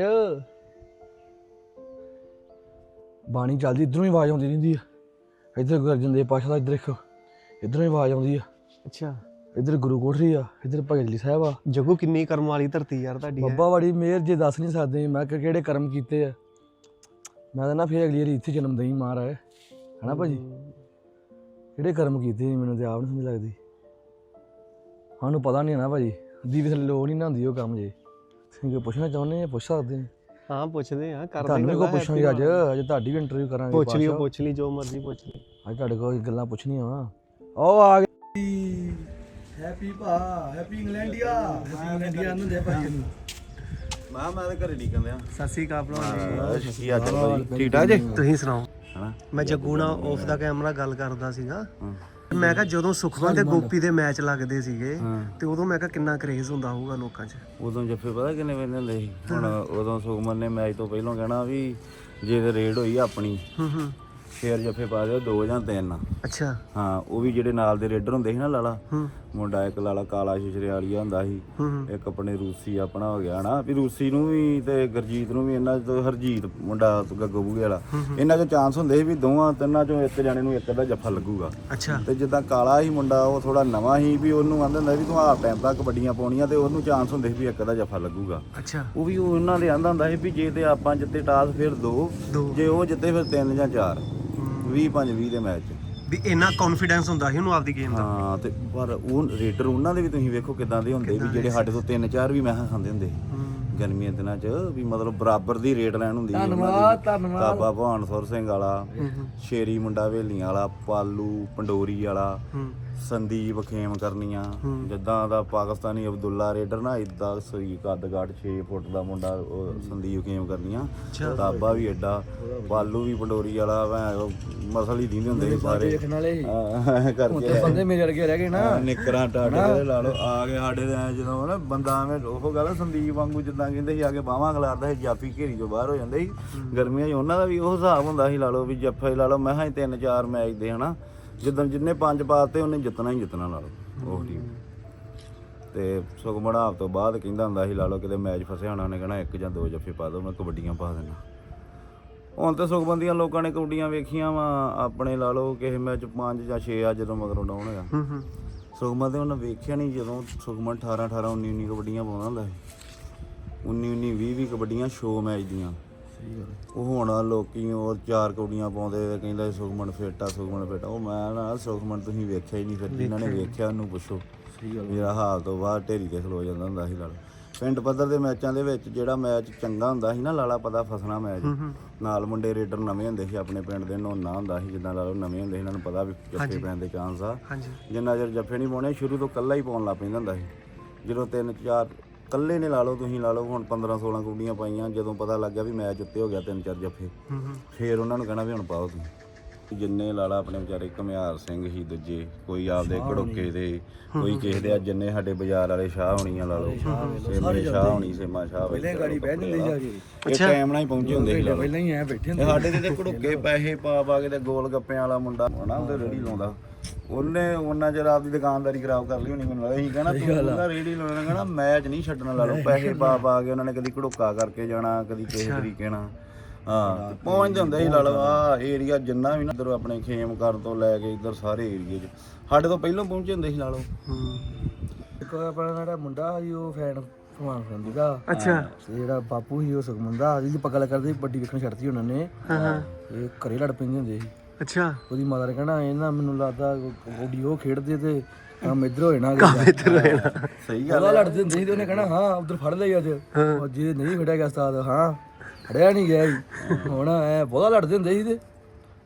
Speaker 1: ਬਾਣੀ ਚੱਲਦੀ ਇਧਰੋਂ ਹੀ ਆਵਾਜ਼ ਆਉਂਦੀ ਰਹਿੰਦੀ ਆ। ਇੱਧਰ ਗਰਜਨ ਦੇ ਪਾਸ਼ਾ ਦਾ ਇੱਧਰ ਦੇਖੋ ਇਧਰੋਂ ਹੀ ਆਵਾਜ਼ ਆਉਂਦੀ ਆ।
Speaker 2: ਅੱਛਾ।
Speaker 1: ਇੱਧਰ ਗੁਰੂ ਕੋਠਰੀ ਆ ਇੱਧਰ ਭਗਤ ਜੀ ਸਾਹਿਬ ਆ।
Speaker 2: ਜੱਗੂ ਕਿੰਨੀ ਕਰਮ ਵਾਲੀ ਧਰਤੀ ਯਾਰ ਤੁਹਾਡੀ
Speaker 1: ਬੱਬਾ ਵਾਲੀ ਮਿਹਰ ਜੇ ਦੱਸ ਨਹੀਂ ਸਕਦੇ ਮੈਂ ਕਿ ਕਿਹੜੇ ਕਰਮ ਕੀਤੇ ਆ। ਮੈਂ ਤਾਂ ਨਾ ਫੇਰ ਅਗਲੀ ਵਾਰੀ ਇੱਥੇ ਜਨਮ ਦਈ ਮਹਾਰਾਜ ਹਨਾ ਭਾਜੀ? ਕਿਹੜੇ ਕਰਮ ਕੀਤੇ ਮੈਨੂੰ ਤੇ ਆਪ ਨਹੀਂ ਸਮਝ ਲੱਗਦੀ। ਸਾਨੂੰ ਪਤਾ ਨਹੀਂ ਨਾ ਭਾਜੀ ਦੀ ਵੀ ਥੱਲੇ ਲੋੜ ਨਹੀਂ ਨਾ ਹੁੰਦੀ ਉਹ ਕੰਮ ਜੇ। ਤੁਸੀਂ ਪੁੱਛਣਾ ਚਾਹੁੰਦੇ ਆ ਪੁੱਛ ਸਕਦੇ ਆ?
Speaker 2: ਹਾਂ ਪੁੱਛਦੇ ਆ ਕਰਦੇ
Speaker 1: ਤੁਹਾਨੂੰ ਵੀ
Speaker 2: ਗੱਲਾਂ,
Speaker 1: ਪੁੱਛਾਂਗੇ ਅੱਜ? ਅੱਜ ਤੁਹਾਡੀ ਵੀ ਇੰਟਰਵਿਊ ਕਰਾਂਗੇ
Speaker 2: ਪੁੱਛ ਲਿਓ। ਪੁੱਛ ਲਈ ਜੋ ਮਰਜ਼ੀ ਪੁੱਛ ਲਈ
Speaker 1: ਅੱਜ ਤੁਹਾਡੇ ਕੋਲ ਗੱਲਾਂ ਪੁੱਛਣੀਆਂ ਵਾ? ਉਹ ਆ ਗਈ ਹੈਪੀ ਭਾ ਹੈਪੀ ਇੰਗਲੈਂਡੀਆ। ਹੈਪੀ ਇੰਗਲੈਂਡੀਆ ਨੂੰ ਦੇ ਭਾਈ ਨੂੰ
Speaker 3: ਮੈਂ ਮੈਂ ਤਾਂ ਘਰੇ ਡੀਕਨ ਦਿਆਂ।
Speaker 2: ਸਤਿ ਸ੍ਰੀ ਅਕਾਲ ਭਲਵਾਨ
Speaker 3: ਕੀ ਹਾਲ ਚਾਲ ਭਾਜੀ ਠੀਕ ਠਾਕ ਜੀ?
Speaker 2: ਤੁਸੀਂ ਸੁਣਾਓ? ਮੈਂ ਜੱਗੂ ਨਾਲ ਆਫ ਦਾ ਕੈਮਰਾ ਗੱਲ ਕਰਦਾ ਸੀਗਾ। ਮੈਂ ਕਿਹਾ ਜਦੋਂ ਸੁਖਮਨ ਤੇ ਗੋਪੀ ਦੇ ਮੈਚ ਲੱਗਦੇ ਸੀਗੇ ਤੇ ਉਦੋਂ ਮੈਂ ਕਿਹਾ ਕਿੰਨਾ ਕਰੇਜ਼ ਹੁੰਦਾ ਹੋਊਗਾ ਲੋਕਾਂ 'ਚ।
Speaker 3: ਉਦੋਂ ਜੱਫੇ ਪਤਾ ਕਿੰਨੇ ਵੇਂਦੇ ਹੁੰਦੇ ਸੀ? ਹੁਣ ਉਦੋਂ ਸੁਖਮਨ ਨੇ ਮੈਚ ਤੋਂ ਪਹਿਲਾਂ ਕਹਿਣਾ ਵੀ ਜੇ ਤੇ ਰੇਡ ਹੋਈ ਆਪਣੀ
Speaker 2: ਹੂੰ ਹੂੰ।
Speaker 3: ਫੇਰ ਜੱਫੇ ਪਾ ਦਿਓ ਦੋ ਜਾਂ ਤਿੰਨ।
Speaker 2: ਅੱਛਾ।
Speaker 3: ਹਾਂ ਉਹ ਵੀ ਜਿਹੜੇ ਨਾਲ ਦੇ ਰੇਡਰ ਹੁੰਦੇ ਸੀ ਨਾ ਲਾਲਾ
Speaker 2: ਹੂੰ।
Speaker 3: ਮੁੰਡਾ ਇੱਕ ਲਾਲਾ ਕਾਲਾ ਸ਼ਿਸ਼ਰੇ ਵਾਲੀਆ ਹੁੰਦਾ ਸੀ
Speaker 2: ਹੂੰ ਹੂੰ।
Speaker 3: ਇੱਕ ਆਪਣੇ ਰੂਸੀ ਆਪਣਾ ਹੋ ਗਿਆ ਨਾ ਵੀ ਰੂਸੀ ਨੂੰ ਵੀ ਤੇ ਗੁਰਜੀਤ ਨੂੰ ਵੀ ਇਹਨਾਂ ਤੋਂ ਹਰਜੀਤ ਮੁੰਡਾ ਗੱਗੋ ਬੂਗੇ ਵਾਲਾ। ਇਹਨਾਂ 'ਚ ਚਾਂਸ ਹੁੰਦੇ ਸੀ ਵੀ ਦੋਵਾਂ ਤਿੰਨਾਂ 'ਚੋਂ ਇੱਕ ਜਾਣੇ ਨੂੰ ਇੱਕ ਦਾ ਜੱਫਾ ਲੱਗੂਗਾ।
Speaker 2: ਅੱਛਾ।
Speaker 3: ਤੇ ਜਿੱਦਾਂ ਕਾਲਾ ਹੀ ਮੁੰਡਾ ਉਹ ਥੋੜਾ ਨਵਾਂ ਸੀ ਵੀ ਉਹਨੂੰ ਆਂਦਾ ਹੁੰਦਾ ਵੀ ਤੂੰ ਹਾਫ ਟਾਈਮ ਤੱਕ ਕਬੱਡੀਆਂ ਪਾਉਣੀਆਂ ਤੇ ਉਹਨੂੰ ਚਾਂਸ ਹੁੰਦੇ ਸੀ ਵੀ ਇੱਕ ਦਾ ਜੱਫਾ ਲੱਗੂਗਾ।
Speaker 2: ਅੱਛਾ।
Speaker 3: ਉਹ ਵੀ ਉਹਨਾਂ ਦੇ ਆਂਦਾ ਹੁੰਦਾ ਸੀ ਵੀ ਜੇ ਤੇ ਆਪਾਂ ਜਿੱਤੇ ਟਾਸ ਫਿਰ ਦੋ। ਜੇ ਉਹ ਜਿੱਤੇ ਫਿਰ ਤਿੰਨ ਜਾਂ ਚਾਰ। 20 5 20 ਦੇ ਮੈਚ
Speaker 2: ਵੀ ਇੰਨਾ ਕੌਨਫੀਡੈਂਸ ਹੁੰਦਾ ਸੀ ਉਹਨੂੰ ਆਪਦੀ ਗੇਮ ਦਾ?
Speaker 3: ਹਾਂ ਤੇ ਪਰ ਉਹ ਰੇਡਰ ਉਹਨਾਂ ਦੇ ਵੀ ਤੁਸੀਂ ਵੇਖੋ ਕਿਦਾਂ ਦੇ ਹੁੰਦੇ ਵੀ ਜਿਹੜੇ ਸਾਡੇ ਤੋਂ ਤਿੰਨ ਚਾਰ ਵੀ ਮੈਂ ਖਾਂਦੇ ਹੁੰਦੇ ਸੀ। ਗਰਮੀਆਂ ਦੇ ਦਿਨਾਂ 'ਚ ਵੀ ਮਤਲਬ ਬਰਾਬਰ ਦੀ ਰੇਟ ਲੈਣ ਹੁੰਦੀ ਸੀ।
Speaker 1: ਧੰਨਵਾਦ, ਧੰਨਵਾਦ।
Speaker 3: ਕਾਬਾ ਭਾਨ ਸੁਰ ਸਿੰਘ ਵਾਲਾ ਸ਼ੇਰੀ ਮੁੰਡਾ ਵੇਲੀਆਂ ਵਾਲਾ ਪਾਲੂ ਪੰਡੋਰੀ ਵਾਲਾ। ਸੰਦੀਪ ਖੇਮ ਕਰਨੀਆਂ। ਜਿੱਦਾਂ ਦਾ ਪਾਕਿਸਤਾਨੀ ਅਬਦੁੱਲਾ ਰੇਡਰ ਨਾ ਇਦਾਂ ਸਰੀ ਕੱਦ ਕਾਠ 6 ਫੁੱਟ ਦਾ ਮੁੰਡਾ ਉਹ ਸੰਦੀਪ ਖੇਮ ਕਰਨੀਆਂ। ਤਾਬਾ ਵੀ ਐਡਾ ਪਾਲੂ ਵੀ ਪੰਡੋਰੀ ਵਾਲਾ ਉਹ ਮਸਲ ਹੀ ਦੀਂਦੇ ਹੁੰਦੇ ਸੀ ਸਾਰੇ।
Speaker 1: ਦੇਖਣ ਵਾਲੇ ਸੀ।
Speaker 3: ਹਾਂ,
Speaker 1: ਹੁਣ
Speaker 3: ਕਰਕੇ
Speaker 1: ਬੰਦੇ ਮੇਰੇ ਵਰਗੇ ਰਹਿ ਗਏ ਨਾ।
Speaker 3: ਹਾਂ, ਨਿੱਕਰਾਂ ਟਾਟੇ ਦੇ ਲਾ ਲਓ। ਆ ਕੇ ਸਾਡੇ ਦੇ ਜਦੋਂ ਨਾ ਬੰਦਾ ਐਵੇਂ ਉਹ ਗੱਲ ਸੰਦੀਪ ਵਾਂਗੂ ਜਿੱਦਾਂ ਕਹਿੰਦੇ ਸੀ ਆ ਕੇ ਬਾਹਾਂ ਖਲਾਰਦਾ ਸੀ ਜਾਫੀ ਘੇਰੀ ਤੋਂ ਬਾਹਰ ਹੋ ਜਾਂਦਾ ਸੀ। ਗਰਮੀਆਂ 'ਚ ਉਹਨਾਂ ਦਾ ਵੀ ਉਹ ਹਿਸਾਬ ਹੁੰਦਾ ਸੀ ਲਾ ਲਓ ਵੀ ਜੱਫੇ ਲਾ ਲਓ। ਮੈਂ ਹਾਂ ਤਿੰਨ ਚਾਰ ਮੈਚ ਦੇ ਹਨਾ। ਜਿੱਦਾਂ ਜਿੰਨੇ ਪੰਜ ਪਾਤੇ ਉਹਨੇ ਜਿੱਤਣਾ ਹੀ ਜਿੱਤਣਾ ਲਾ ਲਓ ਉਹ ਟੀਮ ਤੇ ਸੁਖਮਣ ਆਪ ਤੋਂ ਬਾਅਦ ਕਹਿੰਦਾ ਹੁੰਦਾ ਸੀ ਲਾ ਲਓ ਕਿਤੇ ਮੈਚ ਫਸਿਆ ਹੋਣਾ ਉਹਨੇ ਕਹਿਣਾ ਇੱਕ ਜਾਂ ਦੋ ਜੱਫੇ ਪਾ ਦੋ ਮੈਂ ਕਬੱਡੀਆਂ ਪਾ ਦੇਣਾ ਹੁਣ ਤੇ ਸੁਖਬੰਦੀਆਂ ਲੋਕਾਂ ਨੇ ਕਬੱਡੀਆਂ ਵੇਖੀਆਂ ਵਾ ਆਪਣੇ ਲਾ ਲਓ ਕਿਸੇ ਮੈਚ 5 ਜਾਂ 6 ਆ ਜਦੋਂ ਮਗਰੋਂ ਡਾਉਣ ਹੋਇਆ।
Speaker 2: ਹੂੰ ਹੂੰ।
Speaker 3: ਸੁਖਮਨ ਤੇ ਉਹਨੇ ਵੇਖਿਆ ਨਹੀਂ ਜਦੋਂ ਸੁਖਮਨ 18 18 19 19 ਕਬੱਡੀਆਂ ਪਾਉਂਦਾ ਹੁੰਦਾ ਸੀ। 19 19 20 20 ਕਬੱਡੀਆਂ ਸ਼ੋ ਮੈਚ ਦੀਆਂ। ਉਹ ਹੁਣ ਲੋਕੀ ਉਹ ਚਾਰ ਕਬੱਡੀਆਂ ਪਾਉਂਦੇ ਤੇ ਕਹਿੰਦਾ ਸੁਖਮਨ ਫਿੱਟ ਸੁਖਮਨ ਫਿੱਟ। ਉਹ ਮੈਂ ਨਾ ਸੁਖਮਨ ਤੁਸੀਂ ਵੇਖਿਆ ਹੀ ਨਹੀਂ ਫਿਰ ਜਿਨ੍ਹਾਂ ਨੇ ਵੇਖਿਆ ਉਹਨੂੰ ਪੁੱਛੋ। ਮੇਰਾ ਹਾਲ ਤੋਂ ਬਾਅਦ ਢੇਰੀ ਤੇ ਖਲੋ ਜਾਂਦਾ ਹੁੰਦਾ ਸੀ ਲੜ ਪਿੰਡ ਪੱਧਰ ਦੇ ਮੈਚਾਂ ਦੇ ਵਿੱਚ ਜਿਹੜਾ ਮੈਚ ਚੰਗਾ ਹੁੰਦਾ ਸੀ ਨਾ ਲਾਲਾ ਪਤਾ ਫਸਣਾ ਮੈਚ। ਨਾਲ ਮੁੰਡੇ ਰੇਡਰ ਨਵੇਂ ਹੁੰਦੇ ਸੀ ਆਪਣੇ ਪਿੰਡ ਦੇ ਨੋਨਾ ਹੁੰਦਾ ਸੀ ਜਿੱਦਾਂ ਲਾ ਲਓ ਨਵੇਂ ਹੁੰਦੇ ਸੀ ਇਹਨਾਂ ਨੂੰ ਪਤਾ ਵੀ ਜੱਫੇ ਪੈਣ ਦੇ ਚਾਂਸ ਆ।
Speaker 2: ਹਾਂਜੀ।
Speaker 3: ਜਿੰਨਾ ਚਿਰ ਜੱਫੇ ਨਹੀਂ ਪਾਉਣੇ ਸ਼ੁਰੂ ਤੋਂ ਕੱਲਾ ਹੀ ਪਾਉਣ ਲੱਗ ਪੈਂਦਾ ਹੁੰਦਾ ਸੀ। ਜਦੋਂ ਤਿੰਨ ਚਾਰ ਕੱਲੇ ਨੇ ਲਾ ਲਓ ਤੁਸੀਂ ਲਾ ਲਓ ਹੁਣ 15 16 ਕੁੜੀਆਂ ਪਾਈਆਂ ਜਦੋਂ ਪਤਾ ਲੱਗਿਆ ਵੀ ਮੈਚ ਉੱਤੇ ਹੋ ਗਿਆ ਤਿੰਨ ਚਾਰ ਜੱਫੇ।
Speaker 2: ਹੂੰ ਹੂੰ।
Speaker 3: ਫੇਰ ਉਹਨਾਂ ਨੂੰ ਕਹਿਣਾ ਵੀ ਹੁਣ ਪਾਓ ਤੁਸੀਂ। ਜਿੰਨੇ ਲਾਲਾ ਆਪਣੇ ਵਿਚਾਰੇ ਘਮਿਆਰ ਸਿੰਘ ਹੀ ਦੂਜੇ ਕੋਈ ਆਪਦੇ ਘੜੋਕੇ ਦੇ ਕੋਈ ਕਿਸੇ ਦੇ ਆ ਜਿੰਨੇ ਸਾਡੇ ਬਾਜ਼ਾਰ ਵਾਲੇ ਸ਼ਾਹ ਹੋਣੀ ਆ ਲਾ ਲਓ। ਸੇਮੇ ਸ਼ਾਹ ਹੋਣੀ ਸੇਮਾ ਸ਼ਾਹ
Speaker 1: ਪਹਿਲੇ ਗਾੜੀ ਬਹਿ ਜਾਂਦੇ ਜਾ ਕੇ
Speaker 3: ਇਹ ਟਾਈਮ ਨਾਲ ਹੀ ਪਹੁੰਚੇ ਹੁੰਦੇ ਸੀ ਲਾ ਲਓ।
Speaker 1: ਪਹਿਲਾਂ ਹੀ ਐ ਬੈਠੇ ਹੁੰਦੇ
Speaker 3: ਤੇ ਸਾਡੇ ਤੇ ਘੜੋਕੇ ਪੈਸੇ ਪਾ ਪਾ ਕੇ ਤੇ ਗੋਲ ਗੱਪਿਆਂ ਵਾਲਾ ਮੁੰਡਾ ਹਨਾ ਉਹਦੇ ਰੇੜੀ ਲਾਉਂਦਾ। ਉਹਨੇ ਉਹਨਾਂ ਚਿਰ ਆਪਦੀ ਦੁਕਾਨਦਾਰੀ ਖਰਾਬ ਕਰ ਲਈ ਹੋਣੀ ਮੈਨੂੰ ਲੱਗਦਾ ਅਸੀਂ ਕਹਿਣਾ ਤੂੰ ਉਹਦਾ ਰੇੜੀ ਲਾਉਣਾ ਕਹਿਣਾ ਮੈਚ ਨਹੀਂ ਛੱਡਣਾ ਲਾ ਲਓ ਪੈਸੇ ਪਾ ਪਾ ਕੇ ਉਹਨਾਂ ਨੇ ਕਦੀ ਘੜੋਕਾ ਕਰਕੇ ਜਾਣਾ ਕਦੀ ਕਿਸੇ ਤਰੀਕੇ ਨਾਲ। ਹਾਂ ਤੇ ਪਹੁੰਚਦੇ ਹੁੰਦੇ ਸੀ ਲਾ ਲਓ ਆ ਏਰੀਆ ਜਿੰਨਾ ਵੀ ਨਾ ਇੱਧਰ ਆਪਣੇ ਖੇਮ ਕਰ ਤੋਂ ਲੈ ਕੇ ਇੱਧਰ ਸਾਰੇ ਏਰੀਏ 'ਚ। ਸਾਡੇ ਤੋਂ ਪਹਿਲਾਂ ਪਹੁੰਚੇ ਹੁੰਦੇ ਸੀ ਲਾ ਲਓ
Speaker 2: ਹੂੰ।
Speaker 1: ਇੱਕ ਆਪਣਾ ਜਿਹੜਾ ਮੁੰਡਾ ਸੀ ਉਹ ਫੈਨ ਫਮਾਨ ਫਰੰਦੀ ਦਾ
Speaker 2: ਅੱਛਾ।
Speaker 1: ਤੇ ਜਿਹੜਾ ਬਾਪੂ ਸੀ ਉਹ ਸੁਖਮੰਦਾ ਜਿਹਦੀ ਪੱਕਾ ਲੱਗ ਕਰਦੇ ਵੱਡੀ ਵੇਖਣ ਛੱਡਤੀ ਉਹਨਾਂ ਨੇ।
Speaker 2: ਹਾਂ ਹਾਂ।
Speaker 1: ਇਹ ਘਰੇ ਲੜ ਪੈਂਦੇ ਹੁੰਦੇ ਸੀ।
Speaker 2: ਅੱਛਾ।
Speaker 1: ਉਹਦੀ ਮਾਤਾ ਨੇ ਕਹਿਣਾ ਇਹਨਾਂ ਮੈਨੂੰ ਲੱਗਦਾ ਗੋਡੀ ਉਹ ਖੇਡਦੇ ਤੇ ਕੰਮ ਇੱਧਰ ਹੋ ਜਾਣਾ ਕੰਮ ਇੱਧਰ ਹੋ ਜਾਣਾ
Speaker 3: ਸਹੀ
Speaker 1: ਉਹਦਾ ਲੜਦੇ ਹੁੰਦੇ ਸੀ ਤੇ ਉਹਨੇ ਕਹਿਣਾ ਹਾਂ ਉਧਰ ਫੜ ਲਈ ਅੱਜ ਉਹ ਜੇ ਨਹੀਂ ਫੜਿਆ ਗਿਆ ਉਸਤਾਦ ਹਾਂ। ਫੜਿਆ ਨਹੀਂ ਗਿਆ ਜੀ। ਹੁਣ ਐ ਬਹੁਤਾ ਲੜਦੇ ਹੁੰਦੇ ਸੀ ਤੇ।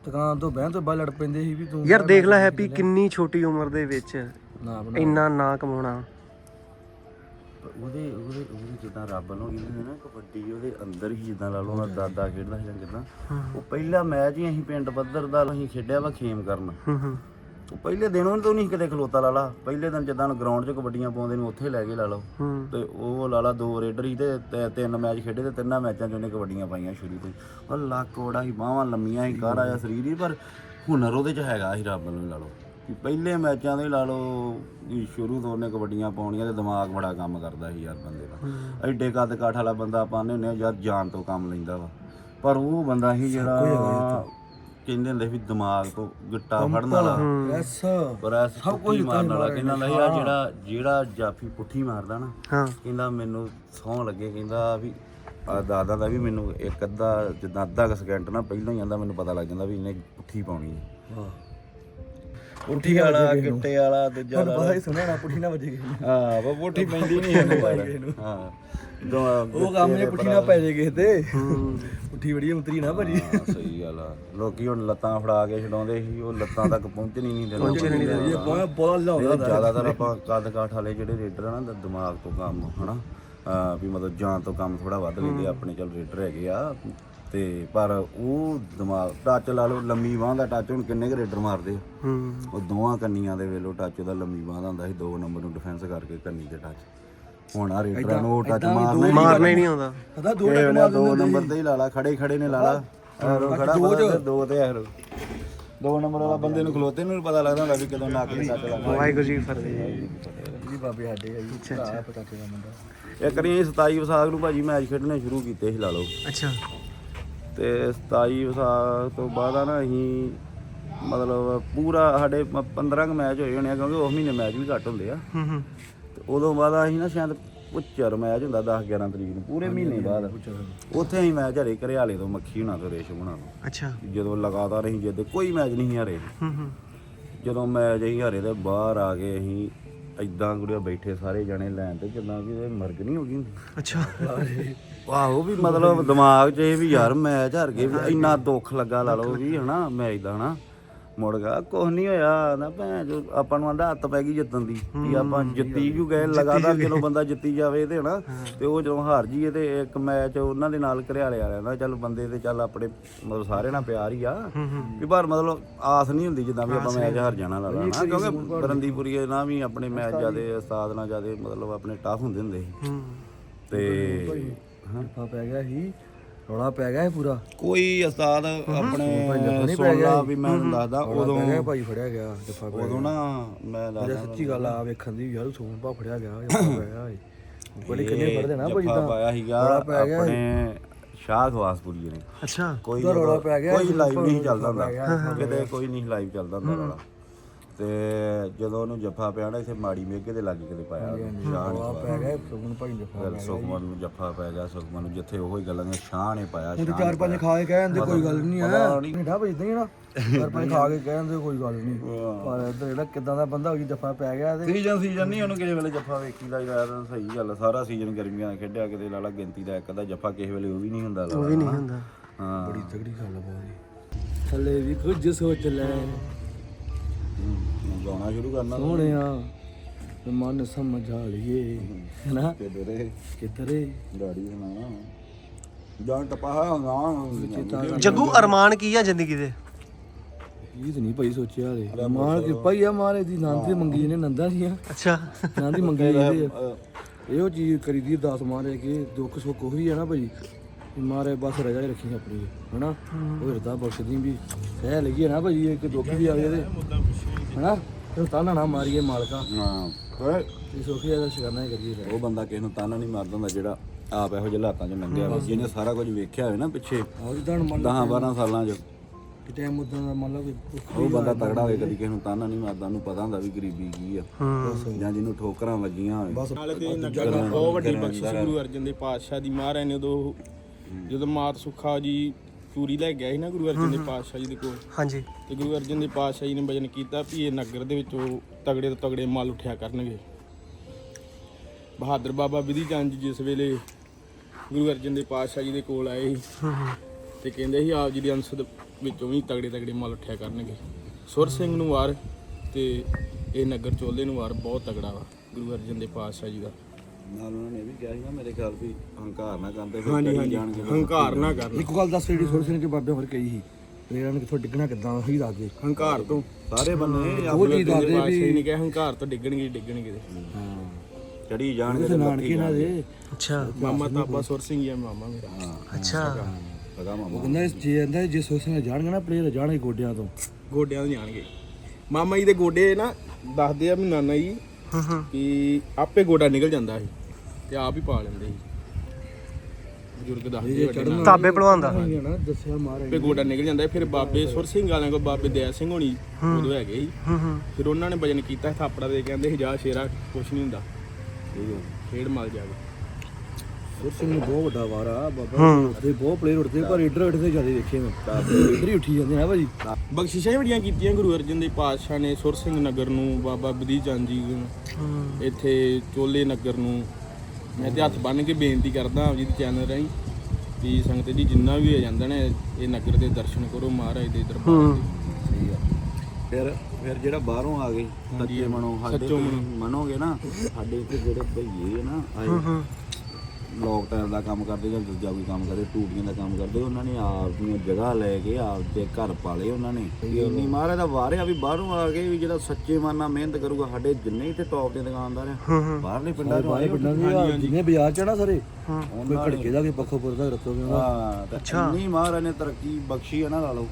Speaker 1: ਦੁਕਾਨ ਤੋਂ ਬਹਿਣ ਤੋਂ ਬਾਅਦ ਲੜ ਪੈਂਦੇ ਸੀ ਵੀ ਤੂੰ
Speaker 2: ਯਾਰ ਦੇਖ ਲੈ ਹੈਪੀ ਕਿੰਨੀ ਛੋਟੀ ਉਮਰ ਦੇ ਵਿੱਚ
Speaker 1: ਨਾ ਬਣਾ।
Speaker 2: ਇੰਨਾ ਨਾਂ ਕਮਾਉਣਾ।
Speaker 3: ਉਹਦੇ ਉਹਦੇ ਉਹਦੇ ਜਿੱਦਾਂ ਰੱਬ ਨੂੰ ਕਹਿੰਦੇ ਨੇ ਨਾ ਕਬੱਡੀ ਉਹਦੇ ਅੰਦਰ ਹੀ ਜਿੱਦਾਂ ਲਾ ਲਓ ਉਹਦਾ ਦਾਦਾ ਖੇਡਦਾ ਸੀ ਜਾਂ ਕਿੱਦਾਂ। ਉਹ ਪਹਿਲਾ ਮੈਚ ਹੀ ਅਸੀਂ ਪਿੰਡ ਪੱਧਰ ਦਾ ਅਸੀਂ ਖੇਡਿਆ ਵਾ ਖੇਮ ਕਰਨ।
Speaker 2: ਹੂੰ ਹੂੰ।
Speaker 3: ਉਹ ਪਹਿਲੇ ਦਿਨ ਉਹਨੇ ਤੋਂ ਨਹੀਂ ਕਿਤੇ ਖਲੋਤਾ ਲਾ ਲਾ ਪਹਿਲੇ ਦਿਨ ਜਿੱਦਾਂ ਗਰਾਊਂਡ 'ਚ ਕਬੱਡੀਆਂ ਪਾਉਂਦੇ ਨੂੰ ਉੱਥੇ ਲੈ ਕੇ ਲਾ ਲਓ।
Speaker 2: ਹੂੰ।
Speaker 3: ਤੇ ਉਹ ਲਾ ਲਾ ਦੋ ਰੇਡਰ ਹੀ ਤੇ ਤੇ ਤਿੰਨ ਮੈਚ ਖੇਡੇ ਤੇ ਤਿੰਨਾਂ ਮੈਚਾਂ 'ਚ ਉਹਨੇ ਕਬੱਡੀਆਂ ਪਾਈਆਂ ਸ਼ੁਰੂ ਤੋਂ ਹੀ। ਉਹ ਲੱਕ ਉਹਦਾ ਹੀ ਬਾਹਾਂ ਲੰਮੀਆਂ ਹੀ ਕਾਰਾ ਜਿਹਾ ਸਰੀਰ ਹੀ ਪਰ ਹੁਨਰ ਉਹਦੇ 'ਚ ਹੈਗਾ ਸੀ ਰੱਬ ਨੂੰ ਲਾ ਲਓ। ਕਿ ਪਹਿਲੇ ਮੈਚਾਂ ਦੇ ਲਾ ਲਓ ਵੀ ਸ਼ੁਰੂ ਤੋਂ ਉਹਨੇ ਕਬੱਡੀਆਂ ਪਾਉਣੀਆਂ ਤੇ ਦਿਮਾਗ ਬੜਾ ਕੰਮ ਕਰਦਾ ਸੀ ਯਾਰ ਬੰਦੇ ਦਾ। ਐਡੇ ਕੱਦ ਕਾਠ ਵਾਲਾ ਬੰਦਾ ਪਾਉਂਦੇ ਹੁੰਦੇ ਆ ਯਾਰ ਜਾਨ ਤੋਂ ਕੰਮ ਲੈਂਦਾ ਵਾ। ਪਰ ਉਹ ਬੰਦਾ ਸੀ ਜਿਹੜਾ ਕਹਿੰਦੇ ਹੁੰਦੇ ਵੀ ਦਿਮਾਗ ਤੋਂ ਗਿੱਟਾ ਫੜਨ ਵਾਲਾ।
Speaker 1: ਐਸ
Speaker 3: ਪਰ ਐ ਸਭ ਕੁਝ ਮਾਰਨ ਵਾਲਾ। ਕਹਿੰਦਾ ਹੁੰਦਾ ਸੀ ਆ ਜਿਹੜਾ ਜਿਹੜਾ ਜਾਫੀ ਪੁੱਠੀ ਮਾਰਦਾ ਨਾ
Speaker 2: ਹਾਂ।
Speaker 3: ਕਹਿੰਦਾ ਮੈਨੂੰ ਸੌਂ ਲੱਗੇ। ਕਹਿੰਦਾ ਵੀ ਆ ਦਾਦਾ ਦਾ ਵੀ ਮੈਨੂੰ ਇੱਕ ਅੱਧਾ ਜਿੱਦਾਂ ਅੱਧਾ ਕੁ ਸਕਿੰਟ ਨਾ ਪਹਿਲਾਂ ਹੀ ਆਂਦਾ ਮੈਨੂੰ ਪਤਾ ਲੱਗ ਜਾਂਦਾ ਵੀ ਇਹਨੇ ਪੁੱਠੀ ਪਾਉਣੀ ਹੈ।
Speaker 1: ਵਾਹ
Speaker 3: ਪੁੱਠੀ ਵਾਲਾ ਗਿੱਟੇ ਵਾਲਾ ਦੂਜਾ
Speaker 1: ਤੁਹਾਨੂੰ ਪਤਾ ਹੀ ਸੁਣਿਆ ਨਾ ਪੁੱਠੀ ਨਾ ਵੱਜੇ।
Speaker 3: ਹਾਂ ਉਹ ਪੁੱਠੀ ਪੈਂਦੀ ਨਹੀਂ ਇਹਨੂੰ। ਹਾਂ।
Speaker 1: ਉਹ ਕੰਮ ਜੇ ਪੁੱਠੀ ਨਾ ਪੈ ਜੇ ਕਿਸੇ ਤੇ। ਪੁੱਠੀ ਬੜੀ ਉਤਰੀ ਨਾ ਭਾਜੀ।
Speaker 3: ਸਹੀ ਗੱਲ ਆ। ਲੋਕੀ ਹੁਣ ਲੱਤਾਂ ਫੜਾ ਕੇ ਛਡਾਉਂਦੇ ਸੀ ਉਹ ਲੱਤਾਂ ਤੱਕ ਪਹੁੰਚਣੀ ਨਹੀਂ ਦਿੰਦੇ।
Speaker 1: ਇਹ ਬਹੁਤ ਬਹੁਤ ਲਾਉਂਦਾ
Speaker 3: ਇਹ ਜ਼ਿਆਦਾਤਰ ਆਪਾਂ ਕੱਦ ਕਾਠ ਵਾਲੇ ਜਿਹੜੇ ਰੇਡਰ ਆ ਨਾ ਦਿਮਾਗ ਤੋਂ ਕੰਮ ਹਨਾ? ਵੀ ਮਤਲਬ ਜਾਨ ਤੋਂ ਕੰਮ ਥੋੜਾ ਵੱਧ ਲੈਂਦੇ ਆਪਣੇ ਚੱਲ ਰੇਡਰ ਹੈਗੇ ਆ। ਤੇ ਪਰ ਉਹ ਦਿਮਾਗ ਟੱਚ ਲਾ ਲਓ ਲੰਮੀ ਬਾਹ ਦਾ ਟੱਚ ਹੁਣ ਕਿੰਨੇ ਕੁ ਰੇਡਰ ਮਾਰਦੇ ਆ?
Speaker 2: ਹੂੰ।
Speaker 3: ਉਹ ਦੋਵਾਂ ਕੰਨੀਆਂ ਦੇ ਵੇਲੋ ਟੱਚ ਦਾ ਲੰਮੀ ਬਾਹ ਦਾ ਹੁੰਦਾ ਸੀ ਦੋ ਨੰਬਰ ਨੂੰ ਡਿਫੈਂਸ ਕਰਕੇ ਕੰਨੀ ਤੇ ਟੱਚ। ਹੁਣ ਆ ਰੇਡਰਾਂ ਨੂੰ ਉਹ ਟੱਚ ਮਾਰਨਾ
Speaker 2: ਮਾਰਨਾ ਹੀ ਨਹੀਂ ਆਉਂਦਾ।
Speaker 1: ਪਤਾ ਦੋ
Speaker 3: ਦੋ ਦੋ ਨੰਬਰ ਤੇ ਹੀ ਲਾ ਲਾ ਖੜੇ ਖੜੇ ਨੇ ਲਾ ਲਾ। ਐਰੋ ਖੜਾ ਪਤਾ ਤੇ ਦੋ ਤੇ ਐਰੋ ਦੋ ਨੰਬਰ ਵਾਲਾ ਬੰਦੇ ਨੂੰ ਖਲੋਤੇ ਨੂੰ ਪਤਾ ਲੱਗਦਾ ਹੁੰਦਾ ਵੀ ਕਦੋਂ ਨੱਕ ਤੇ ਟੱਚ ਲੱਗਦਾ।
Speaker 2: ਵਾਹਿਗੁਰੂ ਜੀ ਫਤਿਹ
Speaker 1: ਜੀ। ਬਾਬੇ ਸਾਡੇ ਆ ਜੀ ਅੱਛਾ ਅੱਛਾ। ਪਤਾ ਕਿਹਦਾ ਮੁੰਡਾ।
Speaker 3: ਇੱਕ ਵਾਰੀ ਅਸੀਂ 27 ਵਿਸਾਖ ਨੂੰ ਭਾਜੀ ਮੈਚ ਖੇਡਣੇ ਸ਼ੁਰੂ ਕੀਤੇ ਸੀ ਲਾ ਲਓ।
Speaker 2: ਅੱਛਾ।
Speaker 3: ਤੇ 27 ਵਿਸਾਖ ਤੋਂ ਬਾਅਦ ਆ ਨਾ ਅਸੀਂ ਮਤਲਬ ਪੂਰਾ ਸਾਡੇ 15 ਕੁ ਮੈਚ ਹੋਏ ਹੋਣੇ ਆ ਕਿਉਂਕਿ ਉਸ ਮਹੀਨੇ ਮੈਚ ਵੀ ਘੱਟ ਹੁੰਦੇ ਆ।
Speaker 2: ਹੂੰ ਹੂੰ।
Speaker 3: ਤੇ ਉਦੋਂ ਬਾਅਦ ਅਸੀਂ ਨਾ ਸ਼ਾਇਦ ਪੁੱਚਰ ਮੈਚ ਹੁੰਦਾ 10 11 ਤਰੀਕ ਨੂੰ ਪੂਰੇ ਮਹੀਨੇ ਬਾਅਦ। ਉੱਥੇ ਅਸੀਂ ਮੈਚ ਹਰੇ ਘਰਿਆਲੇ ਤੋਂ ਮੱਖੀ ਹੁਣਾਂ ਤੋਂ ਰੇਸ਼ਮ ਹੁਣਾਂ ਤੋਂ।
Speaker 2: ਅੱਛਾ।
Speaker 3: ਜਦੋਂ ਲਗਾਤਾਰ ਅਸੀਂ ਜਿੱਦੇ ਕੋਈ ਮੈਚ ਨਹੀਂ ਹਾਰੇ।
Speaker 2: ਹੂੰ ਹੂੰ।
Speaker 3: ਜਦੋਂ ਮੈਚ ਅਸੀਂ ਹਾਰੇ ਤੇ ਬਾਹਰ ਆ ਗਏ ਅਸੀਂ ਇਦਾਂ ਗੁੜੀਆ ਬੈਠੇ ਸਾਰੇ ਜਣੇ ਲੈਣ ਤੇ ਜਿੱਦਾਂ ਕਿ ਇਹ ਮਰਗ ਨਹੀਂ ਹੋ ਗਈ।
Speaker 2: ਅੱਛਾ।
Speaker 3: ਆਹੋ ਵੀ ਮਤਲਬ ਦਿਮਾਗ 'ਚ ਇਹ ਵੀ ਯਾਰ ਮੈਚ ਹਾਰ ਗਏ ਵੀ ਇੰਨਾ ਦੁੱਖ ਲੱਗਾ ਲਾ ਲਓ ਵੀ ਹਨਾ ਮੈਚ ਦਾ ਹਨਾ। ਮੁੜ ਗਿਆ ਕੁਝ ਨਹੀਂ ਹੋਇਆ ਨਾ ਭੈਣ ਜੋ ਆਪਾਂ ਨੂੰ ਆਂਦਾ ਹੱਥ ਪੈ ਗਈ ਜਿੱਤਣ ਦੀ ਵੀ ਆਪਾਂ ਜਿੱਤੀ ਕਿਉਂ ਗਏ ਲਗਾਤਾਰ ਜਦੋਂ ਬੰਦਾ ਜਿੱਤੀ ਜਾਵੇ ਤੇ ਹਨਾ ਤੇ ਉਹ ਜਦੋਂ ਹਾਰ ਜੀਏ ਤੇ ਇੱਕ ਮੈਚ ਉਹਨਾਂ ਦੇ ਨਾਲ ਘਰਿਆ ਲਿਆ ਰਹਿੰਦਾ ਚੱਲ ਬੰਦੇ ਤੇ ਚੱਲ ਆਪਣੇ ਮਤਲਬ ਸਾਰੇ ਨਾਲ ਪਿਆਰ ਹੀ ਆ। ਵੀ ਪਰ ਮਤਲਬ ਆਸ ਨਹੀਂ ਹੁੰਦੀ ਜਿੱਦਾਂ ਵੀ ਆਪਾਂ ਮੈਚ ਹਾਰ ਜਾਣਾ ਲਾ ਨਾ ਕਿਉਂਕਿ ਬਰੰਦੀਪੁਰੀ ਨਾਲ ਵੀ ਆਪਣੇ ਮੈਚ ਜਿਆਦੇ ਉਸਤਾਦ ਨਾਲ ਜਿਆਦੇ ਮਤਲਬ ਆਪਣੇ ਟਫ ਹੁੰਦੇ ਹੁੰਦੇ ਸੀ। ਤੇ ਹਾਂ
Speaker 1: ਪੈ ਗਿਆ ਸੀ। ਰੌਲਾ ਪੈ ਗਿਆ ਸੀ ਪੂਰਾ?
Speaker 3: ਕੋਈ ਉਸਤਾਦ ਆਪਣੇ ਸੋਲਾ ਵੀ ਮੈਂ ਦੱਸਦਾ ਉਦੋਂ
Speaker 1: ਗਿਆ ਭਾਈ ਫੜਿਆ ਗਿਆ ਜੱਫਾ ਪੈ
Speaker 3: ਉਦੋਂ ਨਾ ਮੈਂ ਦੱਸਦਾ
Speaker 1: ਸੱਚੀ ਗੱਲ ਆ ਵੇਖਣ ਦੀ ਯਾਰ ਸੋਨ ਭਾ ਫੜਿਆ ਗਿਆ ਜੱਫਾ ਪੈ ਗਿਆ ਬੜੀ ਕਿੰਨੇ ਫੜਦੇ ਨਾ ਭਾਈ ਤਾਂ
Speaker 3: ਪਾਇਆ ਸੀਗਾ। ਆਪਣੇ ਸ਼ਾਹ ਖਵਾਸਪੁਰੀ ਨੇ
Speaker 2: ਅੱਛਾ
Speaker 3: ਕੋਈ
Speaker 1: ਰੌਲਾ ਪੈ ਗਿਆ
Speaker 3: ਕੋਈ ਲਾਈਵ ਨਹੀਂ ਚੱਲਦਾ ਹੁੰਦਾ। ਕਿਤੇ ਕੋਈ ਨਹੀਂ ਲਾਈਵ ਚੱਲਦਾ ਹੁੰਦਾ ਰੌਲਾ। ਤੇ ਜਦੋਂ ਉਹਨੂੰ ਜੱਫਾ ਪਿਆ ਨਾ ਇੱਥੇ ਮਾੜੀ ਮੇਘੇ ਦੇ ਲਾਗੇ ਕਿਤੇ ਪਾਇਆ ਸ਼ਾਹ ਨੇ ਪਾਇਆ।
Speaker 1: ਪੈ ਗਿਆ ਸੋਨ ਭਾਈ ਜੱਫਾ
Speaker 3: ਗੱਲ ਸੁਖਮਨ ਨੂੰ ਜੱਫਾ ਪੈ ਗਿਆ ਸੁਖਮਨ ਨੂੰ ਜਿੱਥੇ ਉਹੀ ਗੱਲਾਂ ਨੇ ਸ਼ਾਹ ਨੇ ਪਾਇਆ ਸ਼ਾਹ
Speaker 1: ਚਾਰ
Speaker 3: ਨੇ
Speaker 1: ਪੰਜ। ਖਾ ਕੇ ਕਹਿੰਦੇ ਕੋਈ ਗੱਲ ਨਹੀਂ
Speaker 3: ਨਹੀਂ।
Speaker 1: ਮਿੱਠਾ ਭਜਦਾ ਹੀ ਨਾ। ਚਾਰ ਪੰਜ ਖਾ ਕੇ ਕਹਿੰਦੇ ਕੋਈ ਗੱਲ ਨਹੀਂ। ਪਰ ਇੱਧਰ ਜਿਹੜਾ ਕਿਦਾਂ ਦਾ ਬੰਦਾ ਹੋ ਜੀ ਜੱਫਾ ਪੈ ਗਿਆ ਤੇ
Speaker 3: ਸੀਜ਼ਨ ਸੀਜ਼ਨ ਨਹੀਂ ਉਹਨੂੰ ਕਿਸੇ ਵੇਲੇ ਜੱਫਾ ਵੇਖੀ ਦਾ ਯਾਰ ਸਹੀ ਗੱਲ ਆ, ਸਾਰਾ ਸੀਜ਼ਨ ਗਰਮੀਆਂ ਦਾ ਖੇਡਿਆ ਕਿਤੇ ਲਾਲਾ ਗਿਣਤੀ ਦਾ ਇੱਕ ਅੱਧਾ ਜੱਫਾ ਕਿਸੇ ਵੇਲੇ ਉਹ ਵੀ ਨਹੀਂ ਹੁੰਦਾ।
Speaker 2: ਉਹ ਵੀ ਨਹੀਂ ਹੁੰਦਾ।
Speaker 3: ਹਾਂ।
Speaker 1: ਬੜੀ ਤਗੜੀ ਗੱਲ ਆ ਬਾਈ ਥੱਲੇ ਵੀ ਕੁਝ ਸੋਚ ਲੈ
Speaker 3: ਹੂੰ, ਗਾਉਣਾ ਸ਼ੁਰੂ ਕਰਨਾ
Speaker 1: ਸੋਹਣਿਆ ਤੇ ਮਨ ਸਮਝਾ ਲਈਏ ਹੈਨਾ?
Speaker 3: ਤੇ ਡਰੇ
Speaker 1: ਕਿਤਰੇ
Speaker 3: ਗਾੜੀ ਸੁਣਾ ਜਾਨ ਟਪਾ ਹਾਂ
Speaker 2: ਜੱਗੂ ਅਰਮਾਨ ਕੀ ਆ ਜ਼ਿੰਦਗੀ ਦੇ?
Speaker 1: ਇਹ ਤਾਂ ਨਹੀਂ ਭਾਈ ਸੋਚਿਆ ਹਲੇ। ਮਾਰ ਕਿਰਪਾ ਹੀ ਆ ਮਾਰੇ ਦੀ ਨੰਦ ਦੀ ਮੰਗੀ ਨੇ ਨੰਦਾ ਸੀਆਂ
Speaker 2: ਅੱਛਾ।
Speaker 1: ਨੰਦ ਦੀ ਮੰਗੀ ਇਹਦੇ ਆ। ਇਹੋ ਚੀਜ਼ ਕਰੀਦੀ ਅਰਦਾਸ ਮਾਰੇ ਕਿ ਦੁੱਖ ਸੁੱਖ ਉਹੀ ਆ ਨਾ ਭਾਈ। ਵੀ ਮਾਰੇ ਬਸ ਰਜਾ ਹੀ ਰੱਖੀ ਆਪਣੀ ਹਨਾ? ਉਹ ਹਿਰਦਾ ਬਖਸ਼ਦੀ ਵੀ ਸਹਿ ਲਈਏ ਨਾ ਭਾਈ ਇੱਕ ਦੁੱਖ ਵੀ ਆਵੇ ਤੇ ਹਨਾ? ਤੇ ਤਾਨਾ ਨਾ ਮਾਰੀਏ ਮਾਲਕਾ।
Speaker 3: ਹਾਂ ਓਏ,
Speaker 1: ਤੇ ਸੁਖੀ ਦਾ ਸ਼ਿਕਾਨਾ ਹੀ ਕਰੀਏ ਫਿਰ।
Speaker 3: ਉਹ ਬੰਦਾ ਕਿਸੇ ਨੂੰ ਤਾਨਾ ਨਹੀਂ ਮਾਰਦਾ ਹੁੰਦਾ ਜਿਹੜਾ ਆਪ ਇਹੋ ਜਿਹੇ ਹਾਲਾਤਾਂ 'ਚ ਲੰਘਿਆ ਹੋਵੇ ਜਿਹਨੇ ਸਾਰਾ ਕੁਝ ਵੇਖਿਆ ਹੋਵੇ ਨਾ ਪਿੱਛੇ
Speaker 1: ਆਹ ਜਿੱਦਾਂ ਮੰਨ
Speaker 3: 10 12 ਸਾਲਾਂ 'ਚ।
Speaker 1: ਕਿ ਟਾਈਮ ਉਦਾਂ ਦਾ ਮੰਨ ਲਓ ਕਿ ਦੁੱਖ
Speaker 3: ਉਹ ਬੰਦਾ ਤਗੜਾ ਹੋਵੇ ਕਦੀ ਕਿਸੇ ਨੂੰ ਤਾਨਾ ਨਹੀਂ ਮਾਰਦਾ ਉਹਨੂੰ ਪਤਾ ਹੁੰਦਾ ਵੀ ਗਰੀਬੀ ਕੀ ਆ।
Speaker 2: ਹੂੰ।
Speaker 3: ਜਾਂ ਜਿਹਨੂੰ ਠੋਕਰਾਂ ਵੱਜੀਆਂ ਹੋਵੇ
Speaker 1: ਬਸ।
Speaker 5: ਨਾਲੇ ਤੇ ਨਗਰ ਦਾ ਬਹੁਤ ਵੱਡੀ ਬਖਸ਼ਿਸ਼ ਗੁਰੂ ਅਰਜਨ ਦੇ ਪਾਤਸ਼ਾਹ ਦੀ ਮਹਾਰਾਜ ਨੇ ਉਦੋਂ ਜਦੋਂ ਮਾਤ ਸੁੱਖਾ ਜੀ ਚੂਰੀ ਲੈ ਗਿਆ ਸੀ ਨਾ ਗੁਰੂ ਅਰਜਨ ਦੇ ਪਾਤਸ਼ਾਹ ਜੀ ਦੇ ਕੋਲ।
Speaker 2: ਹਾਂਜੀ।
Speaker 5: ਤੇ ਗੁਰੂ ਅਰਜਨ ਦੇ ਪਾਤਸ਼ਾਹ ਜੀ ਨੇ ਵਚਨ ਕੀਤਾ ਵੀ ਇਹ ਨਗਰ ਦੇ ਵਿੱਚੋਂ ਤਗੜੇ ਤੋਂ ਤਗੜੇ ਮਾਲ ਉਠਿਆ ਕਰਨਗੇ। ਬਹਾਦਰ ਬਾਬਾ ਵਿਧੀ ਚੰਦ ਜੀ ਜਿਸ ਵੇਲੇ ਗੁਰੂ ਅਰਜਨ ਦੇ ਪਾਤਸ਼ਾਹ ਜੀ ਦੇ ਕੋਲ ਆਏ ਸੀ ਤੇ ਕਹਿੰਦੇ ਸੀ ਆਪ ਜੀ ਦੇ ਅੰਸ਼ ਵਿੱਚੋਂ ਵੀ ਤਗੜੇ ਤਗੜੇ ਮਾਲ ਉਠਿਆ ਕਰਨਗੇ। ਸੁਰ ਸਿੰਘ ਨੂੰ ਵਾਰ ਤੇ ਇਹ ਨਗਰ ਚੋਲੇ ਨੂੰ ਵਾਰ ਬਹੁਤ ਤਗੜਾ ਵਾ ਗੁਰੂ ਅਰਜਨ ਦੇ ਪਾਤਸ਼ਾਹ ਜੀ ਦਾ।
Speaker 3: ਨਾਲ ਉਹਨਾਂ ਨੇ ਵੀ ਕਿਹਾ ਸੀ ਨਾ ਮੇਰੇ ਖਿਆਲ ਵੀ ਹੰਕਾਰ ਨਾ ਕਰਦੇ ਫਿਰ
Speaker 5: ਹਾਂਜੀ
Speaker 3: ਕਰੀ
Speaker 5: ਹਾਂਜੀ।
Speaker 3: ਜਾਣਗੇ
Speaker 5: ਹੰਕਾਰ ਨਾ ਕਰਨਾ।
Speaker 1: ਇੱਕ ਗੱਲ ਦੱਸ ਜਿਹੜੀ ਥੋੜੀ ਸਿੰਘ ਚ ਬਾਬੇ ਹੋਰ ਕਹੀ ਸੀ ਵੀ ਇਹਨਾਂ ਨੂੰ ਕਿੱਥੋਂ ਡਿੱਗਣਾ ਕਿੱਦਾਂ ਹੀ ਦੱਸ ਦੇ।
Speaker 5: ਹੰਕਾਰ ਤੋਂ।
Speaker 3: ਸਾਰੇ ਬੰਦੇ
Speaker 1: ਉਹ ਚੀਜ਼ ਦੱਸ ਦੇ
Speaker 5: ਪਾਤਸ਼ਾਹ
Speaker 1: ਵੀ
Speaker 5: ਨੇ ਕਿਹਾ ਹੰਕਾਰ ਤੋਂ ਡਿੱਗਣਗੇ ਹੀ ਡਿੱਗਣਗੇ ਤੇ।
Speaker 3: ਚੜੀ ਜਾਣਗੇ
Speaker 1: ਉਹਦੇ ਨਾਨਕੇ ਨਾਲ ਦੇ
Speaker 2: ਅੱਛਾ।
Speaker 5: ਮਾਮਾ ਤਾਂ ਆਪਾਂ ਸੁਰ ਸਿੰਘ ਹੀ ਆ ਮਾਮਾ ਮੇਰਾ।
Speaker 2: ਅੱਛਾ।
Speaker 3: ਮਾਮਾ।
Speaker 1: ਉਹ ਕਹਿੰਦਾ ਜੇ ਕਹਿੰਦਾ ਜੇ ਸੋਚਣਾ ਜਾਣਗੇ ਨਾ ਪਲੇਅਰ ਜਾਣਗੇ ਗੋਡਿਆਂ ਤੋਂ।
Speaker 5: ਗੋਡਿਆਂ ਤੋਂ ਜਾਣਗੇ। ਮਾਮਾ ਜੀ ਦੇ ਗੋਡੇ ਨਾ ਦੱਸਦੇ ਆ ਵੀ ਨਾਨਾ ਜੀ
Speaker 2: ਹੂੰ ਹੂੰ।
Speaker 5: ਕਿ ਆਪੇ ਗੋਡਾ ਨਿਕਲ ਜਾਂਦਾ ਸੀ। ਤੇ ਆਪ ਹੀ ਪਾ ਲੈਂਦੇ ਸੀ। ਬਜ਼ੁਰਗ ਦੱਸਦੇ ਵੱਡੇ ਨਾਨਾ।
Speaker 2: ਤਾਬੇ ਭਲਵਾਨ ਦਾ।
Speaker 1: ਨਹੀਂ ਨਾ ਦੱਸਿਆ ਮਾਰੇ
Speaker 5: ਆਪੇ ਗੋਡਾ ਨਿਕਲ ਜਾਂਦਾ ਸੀ। ਫਿਰ ਬਾਬੇ ਸੁਰ ਸਿੰਘ ਵਾਲਿਆਂ ਕੋਲ ਬਾਬੇ ਦਇਆ ਸਿੰਘ ਹੋਣੀ ਉਦੋਂ ਹੈਗੇ ਸੀ।
Speaker 2: ਹੂੰ ਹੂੰ।
Speaker 5: ਫਿਰ ਉਹਨਾਂ ਨੇ ਵਜਨ ਕੀਤਾ ਥਾਪੜਾ ਦੇ ਕਹਿੰਦੇ ਸੀ ਜਾ ਸ਼ੇਰਾ ਕੁਛ ਨਹੀਂ ਹੁੰਦਾ। ਖੇਡ ਮਲ ਜਾਵੇ।
Speaker 1: ਸੁਰ ਸਿੰਘ ਨੂੰ ਬਹੁਤ ਵੱਡਾ ਵਾਰ ਬਾਬਾ। ਤੇ ਬਹੁਤ ਪਲੇਅਰ ਉੱਠਦੇ ਪਰ ਈਡਰ ਉੱਠਦੇ ਜ਼ਿਆਦਾ ਵੇਖੇ ਮੈਂ। ਈਡਰ ਹੀ ਉੱਠੀ ਜਾਂਦੇ ਨਾ ਭਾਜੀ?
Speaker 5: ਬਖਸ਼ਿਸ਼ਾਂ ਹੀ ਬੜੀਆਂ ਕੀਤੀਆਂ ਗੁਰੂ ਅਰਜਨ ਦੇਵ ਪਾਤਸ਼ਾਹ ਨੇ ਸੁਰ ਸਿੰਘ ਨਗਰ ਨੂੰ ਬਾਬਾ ਬਦੀ ਚੰਦ ਜੀ ਨੂੰ
Speaker 2: ਹੂੰ।
Speaker 5: ਇੱਥੇ ਚੋਲੇ ਨਗਰ ਨੂੰ ਮੈਂ ਤੇ ਹੱਥ ਬੰਨ ਕੇ ਬੇਨਤੀ ਕਰਦਾ ਆਪ ਜੀ ਦੇ ਚੈਨਲ ਰਾਹੀਂ ਵੀ ਸੰਗਤ ਜੀ ਜਿੰਨਾ ਵੀ ਹੋ ਜਾਂਦਾ ਨੇ ਇਹ ਨਗਰ ਦੇ ਦਰਸ਼ਨ ਕਰੋ ਮਹਾਰਾਜ ਦੇ ਦਰਬਾਰ ਦੇ
Speaker 3: ਸਹੀ ਆ। ਫਿਰ ਫਿਰ ਜਿਹੜਾ ਬਾਹਰੋਂ ਆ ਗਏ ਸੱਚੇ ਮਨੋਂ ਸਾਡੇ
Speaker 5: ਸੱਚੋ
Speaker 3: ਮੰਨੋਗੇ ਨਾ ਸਾਡੇ ਇੱਥੇ ਜਿਹੜੇ ਭਈਏ ਆ ਨਾ ਆਏ ਲੋਕ ਟਾਇਰ ਦਾ ਕੰਮ ਕਰਦੇ ਜਾਂ ਦੂਜਾ ਕੋਈ ਕੰਮ ਕਰਦੇ ਟੂਟੀਆਂ ਦਾ ਕੰਮ ਕਰਦੇ ਉਹਨਾਂ ਨੇ ਆਪ ਦੀਆਂ ਜਗ੍ਹਾ ਲੈ ਕੇ ਆਪ ਦੇ ਘਰ ਪਾਲੇ ਉਹਨਾਂ ਨੇ। ਵੀ ਇੰਨੀ ਮਹਾਰਾਜ ਦਾ ਵਾਰਿਆ ਵੀ ਬਾਹਰੋਂ ਆ ਕੇ ਵੀ ਜਿਹੜਾ ਸੱਚੇ ਮਨ ਨਾਲ ਮਿਹਨਤ ਕਰੂਗਾ ਸਾਡੇ ਜਿੰਨੇ ਇੱਥੇ ਟੌਪ ਦੇ ਦੁਕਾਨਦਾਰ ਆ ਬਾਹਰਲੇ ਪਿੰਡਾਂ ਤੋਂ ਆਏ
Speaker 1: ਪਿੰਡਾਂ ਦੇ ਜਿੰਨੇ ਬਾਜ਼ਾਰ ਚ ਆ ਨਾ ਸਾਰੇ ਕੋਈ ਘੜਕੇ ਦਾ ਕੋਈ ਪੱਖੋਪੁਰ ਦਾ ਕਹਿੰਦਾ
Speaker 3: ਹਾਂ ਤੇ ਇੰਨੀ ਮਹਾਰਾਜ ਨੇ ਤਰੱਕੀ ਬਖਸ਼ੀ ਹੈ ਨਾ ਲਾ ਲਓ।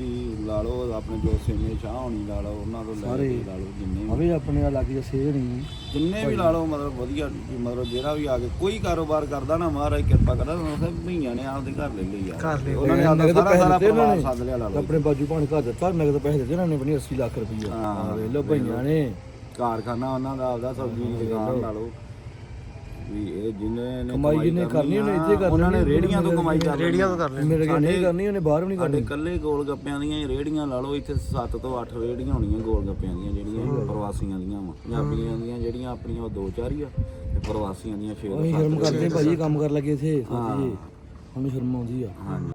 Speaker 3: ਕਿ ਲਾ ਲਓ ਆਪਣੇ ਜੋ ਸੇਮੇ ਸ਼ਾਹ ਹੋਣੀ ਲਾ ਲਓ ਉਹਨਾਂ ਤੋਂ ਲੈ ਕੇ ਲਾ ਲਓ ਜਿੰਨੇ ਵੀ
Speaker 1: ਅਵੇ ਆਪਣੇ ਇਲਾਕੇ ਚ ਸੇਧ ਨਹੀਂ।
Speaker 3: ਜਿੰਨੇ ਵੀ ਲਾ ਲਓ ਮਤਲਬ ਵਧੀਆ ਮਤਲਬ ਜਿਹੜਾ ਵੀ ਆ ਕੇ ਕੋਈ ਕਾਰੋਬਾਰ ਕਰਦਾ ਨਾ ਮਹਾਰਾਜ ਕਿਰਪਾ ਕਰਦਾ ਉਹਨਾਂ ਦੇ ਮਹੀਆਂ ਨੇ ਆਪਦੇ ਘਰ ਲੈ ਲਈ ਯਾਰ
Speaker 2: ਘਰ ਲੈ
Speaker 3: ਉਹਨਾਂ ਨੇ ਆਪਦਾ ਸਾਰਾ ਸਾਰਾ ਪਰਿਵਾਰ। ਸੱਦ ਲਿਆ ਲਾ ਲਓ।
Speaker 1: ਆਪਣੇ ਬਾਜੂ ਭਾਣ ਘਰ ਦਿੱਤਾ ਨਗਦ ਪੈਸੇ ਦਿੱਤੇ ਉਹਨਾਂ ਨੇ ਬਣੀ 80 ਲੱਖ ਰੁਪਈਆ।
Speaker 3: ਹਾਂ।
Speaker 1: ਆ ਵੇਖ ਲਓ ਭਈਆਂ ਨੇ।
Speaker 3: ਕਾਰਖਾਨਾ ਉਹਨਾਂ ਦਾ ਆਪਦਾ ਸਬਜ਼ੀ ਦੀ ਦੁਕਾਨ ਲਾ ਲਓ। ਵੀ ਇਹ ਜਿਹਨੇ ਨੇ
Speaker 1: ਕਮਾਈ ਜਿਹਨੇ ਕਰਨੀ ਉਹਨੇ ਇੱਥੇ ਕਰਨੀ
Speaker 3: ਉਹਨਾਂ ਨੇ ਰੇੜੀਆਂ ਤੋਂ ਕਮਾਈ ਕਰਨੀ
Speaker 2: ਰੇੜੀਆਂ ਤੋਂ ਕਰ
Speaker 1: ਮੇਰੇ ਕੋਲ ਨਹੀਂ ਕਰਨੀ ਉਹਨੇ ਬਾਹਰ ਵੀ ਨਹੀਂ
Speaker 3: ਸਾਡੇ
Speaker 1: ਕਰਨੀ।
Speaker 3: ਕੱਲੇ ਗੋਲ ਗੱਪਿਆਂ ਦੀਆਂ ਹੀ ਰੇੜੀਆਂ ਲਾ ਲਓ ਇੱਥੇ 7 ਤੋਂ 8 ਰੇੜੀਆਂ ਹੋਣੀਆਂ ਗੋਲ ਗੱਪਿਆਂ ਦੀਆਂ ਜਿਹੜੀਆਂ ਪ੍ਰਵਾਸੀਆਂ ਦੀਆਂ ਵਾ। ਪੰਜਾਬੀਆਂ ਦੀਆਂ ਜਿਹੜੀਆਂ ਆਪਣੀਆਂ ਉਹ ਦੋ ਚਾਰ ਹੀ ਆ ਤੇ ਪ੍ਰਵਾਸੀਆਂ ਦੀਆਂ 6
Speaker 1: ਅਸੀਂ ਸ਼ਰਮ ਕਰਦੇ ਭਾਜੀ ਕੰਮ ਕਰ ਲੱਗੇ ਇੱਥੇ ਸੱਚੀ ਹੁਣ ਸ਼ਰਮ ਆਉਂਦੀ ਆ।
Speaker 3: ਹਾਂਜੀ।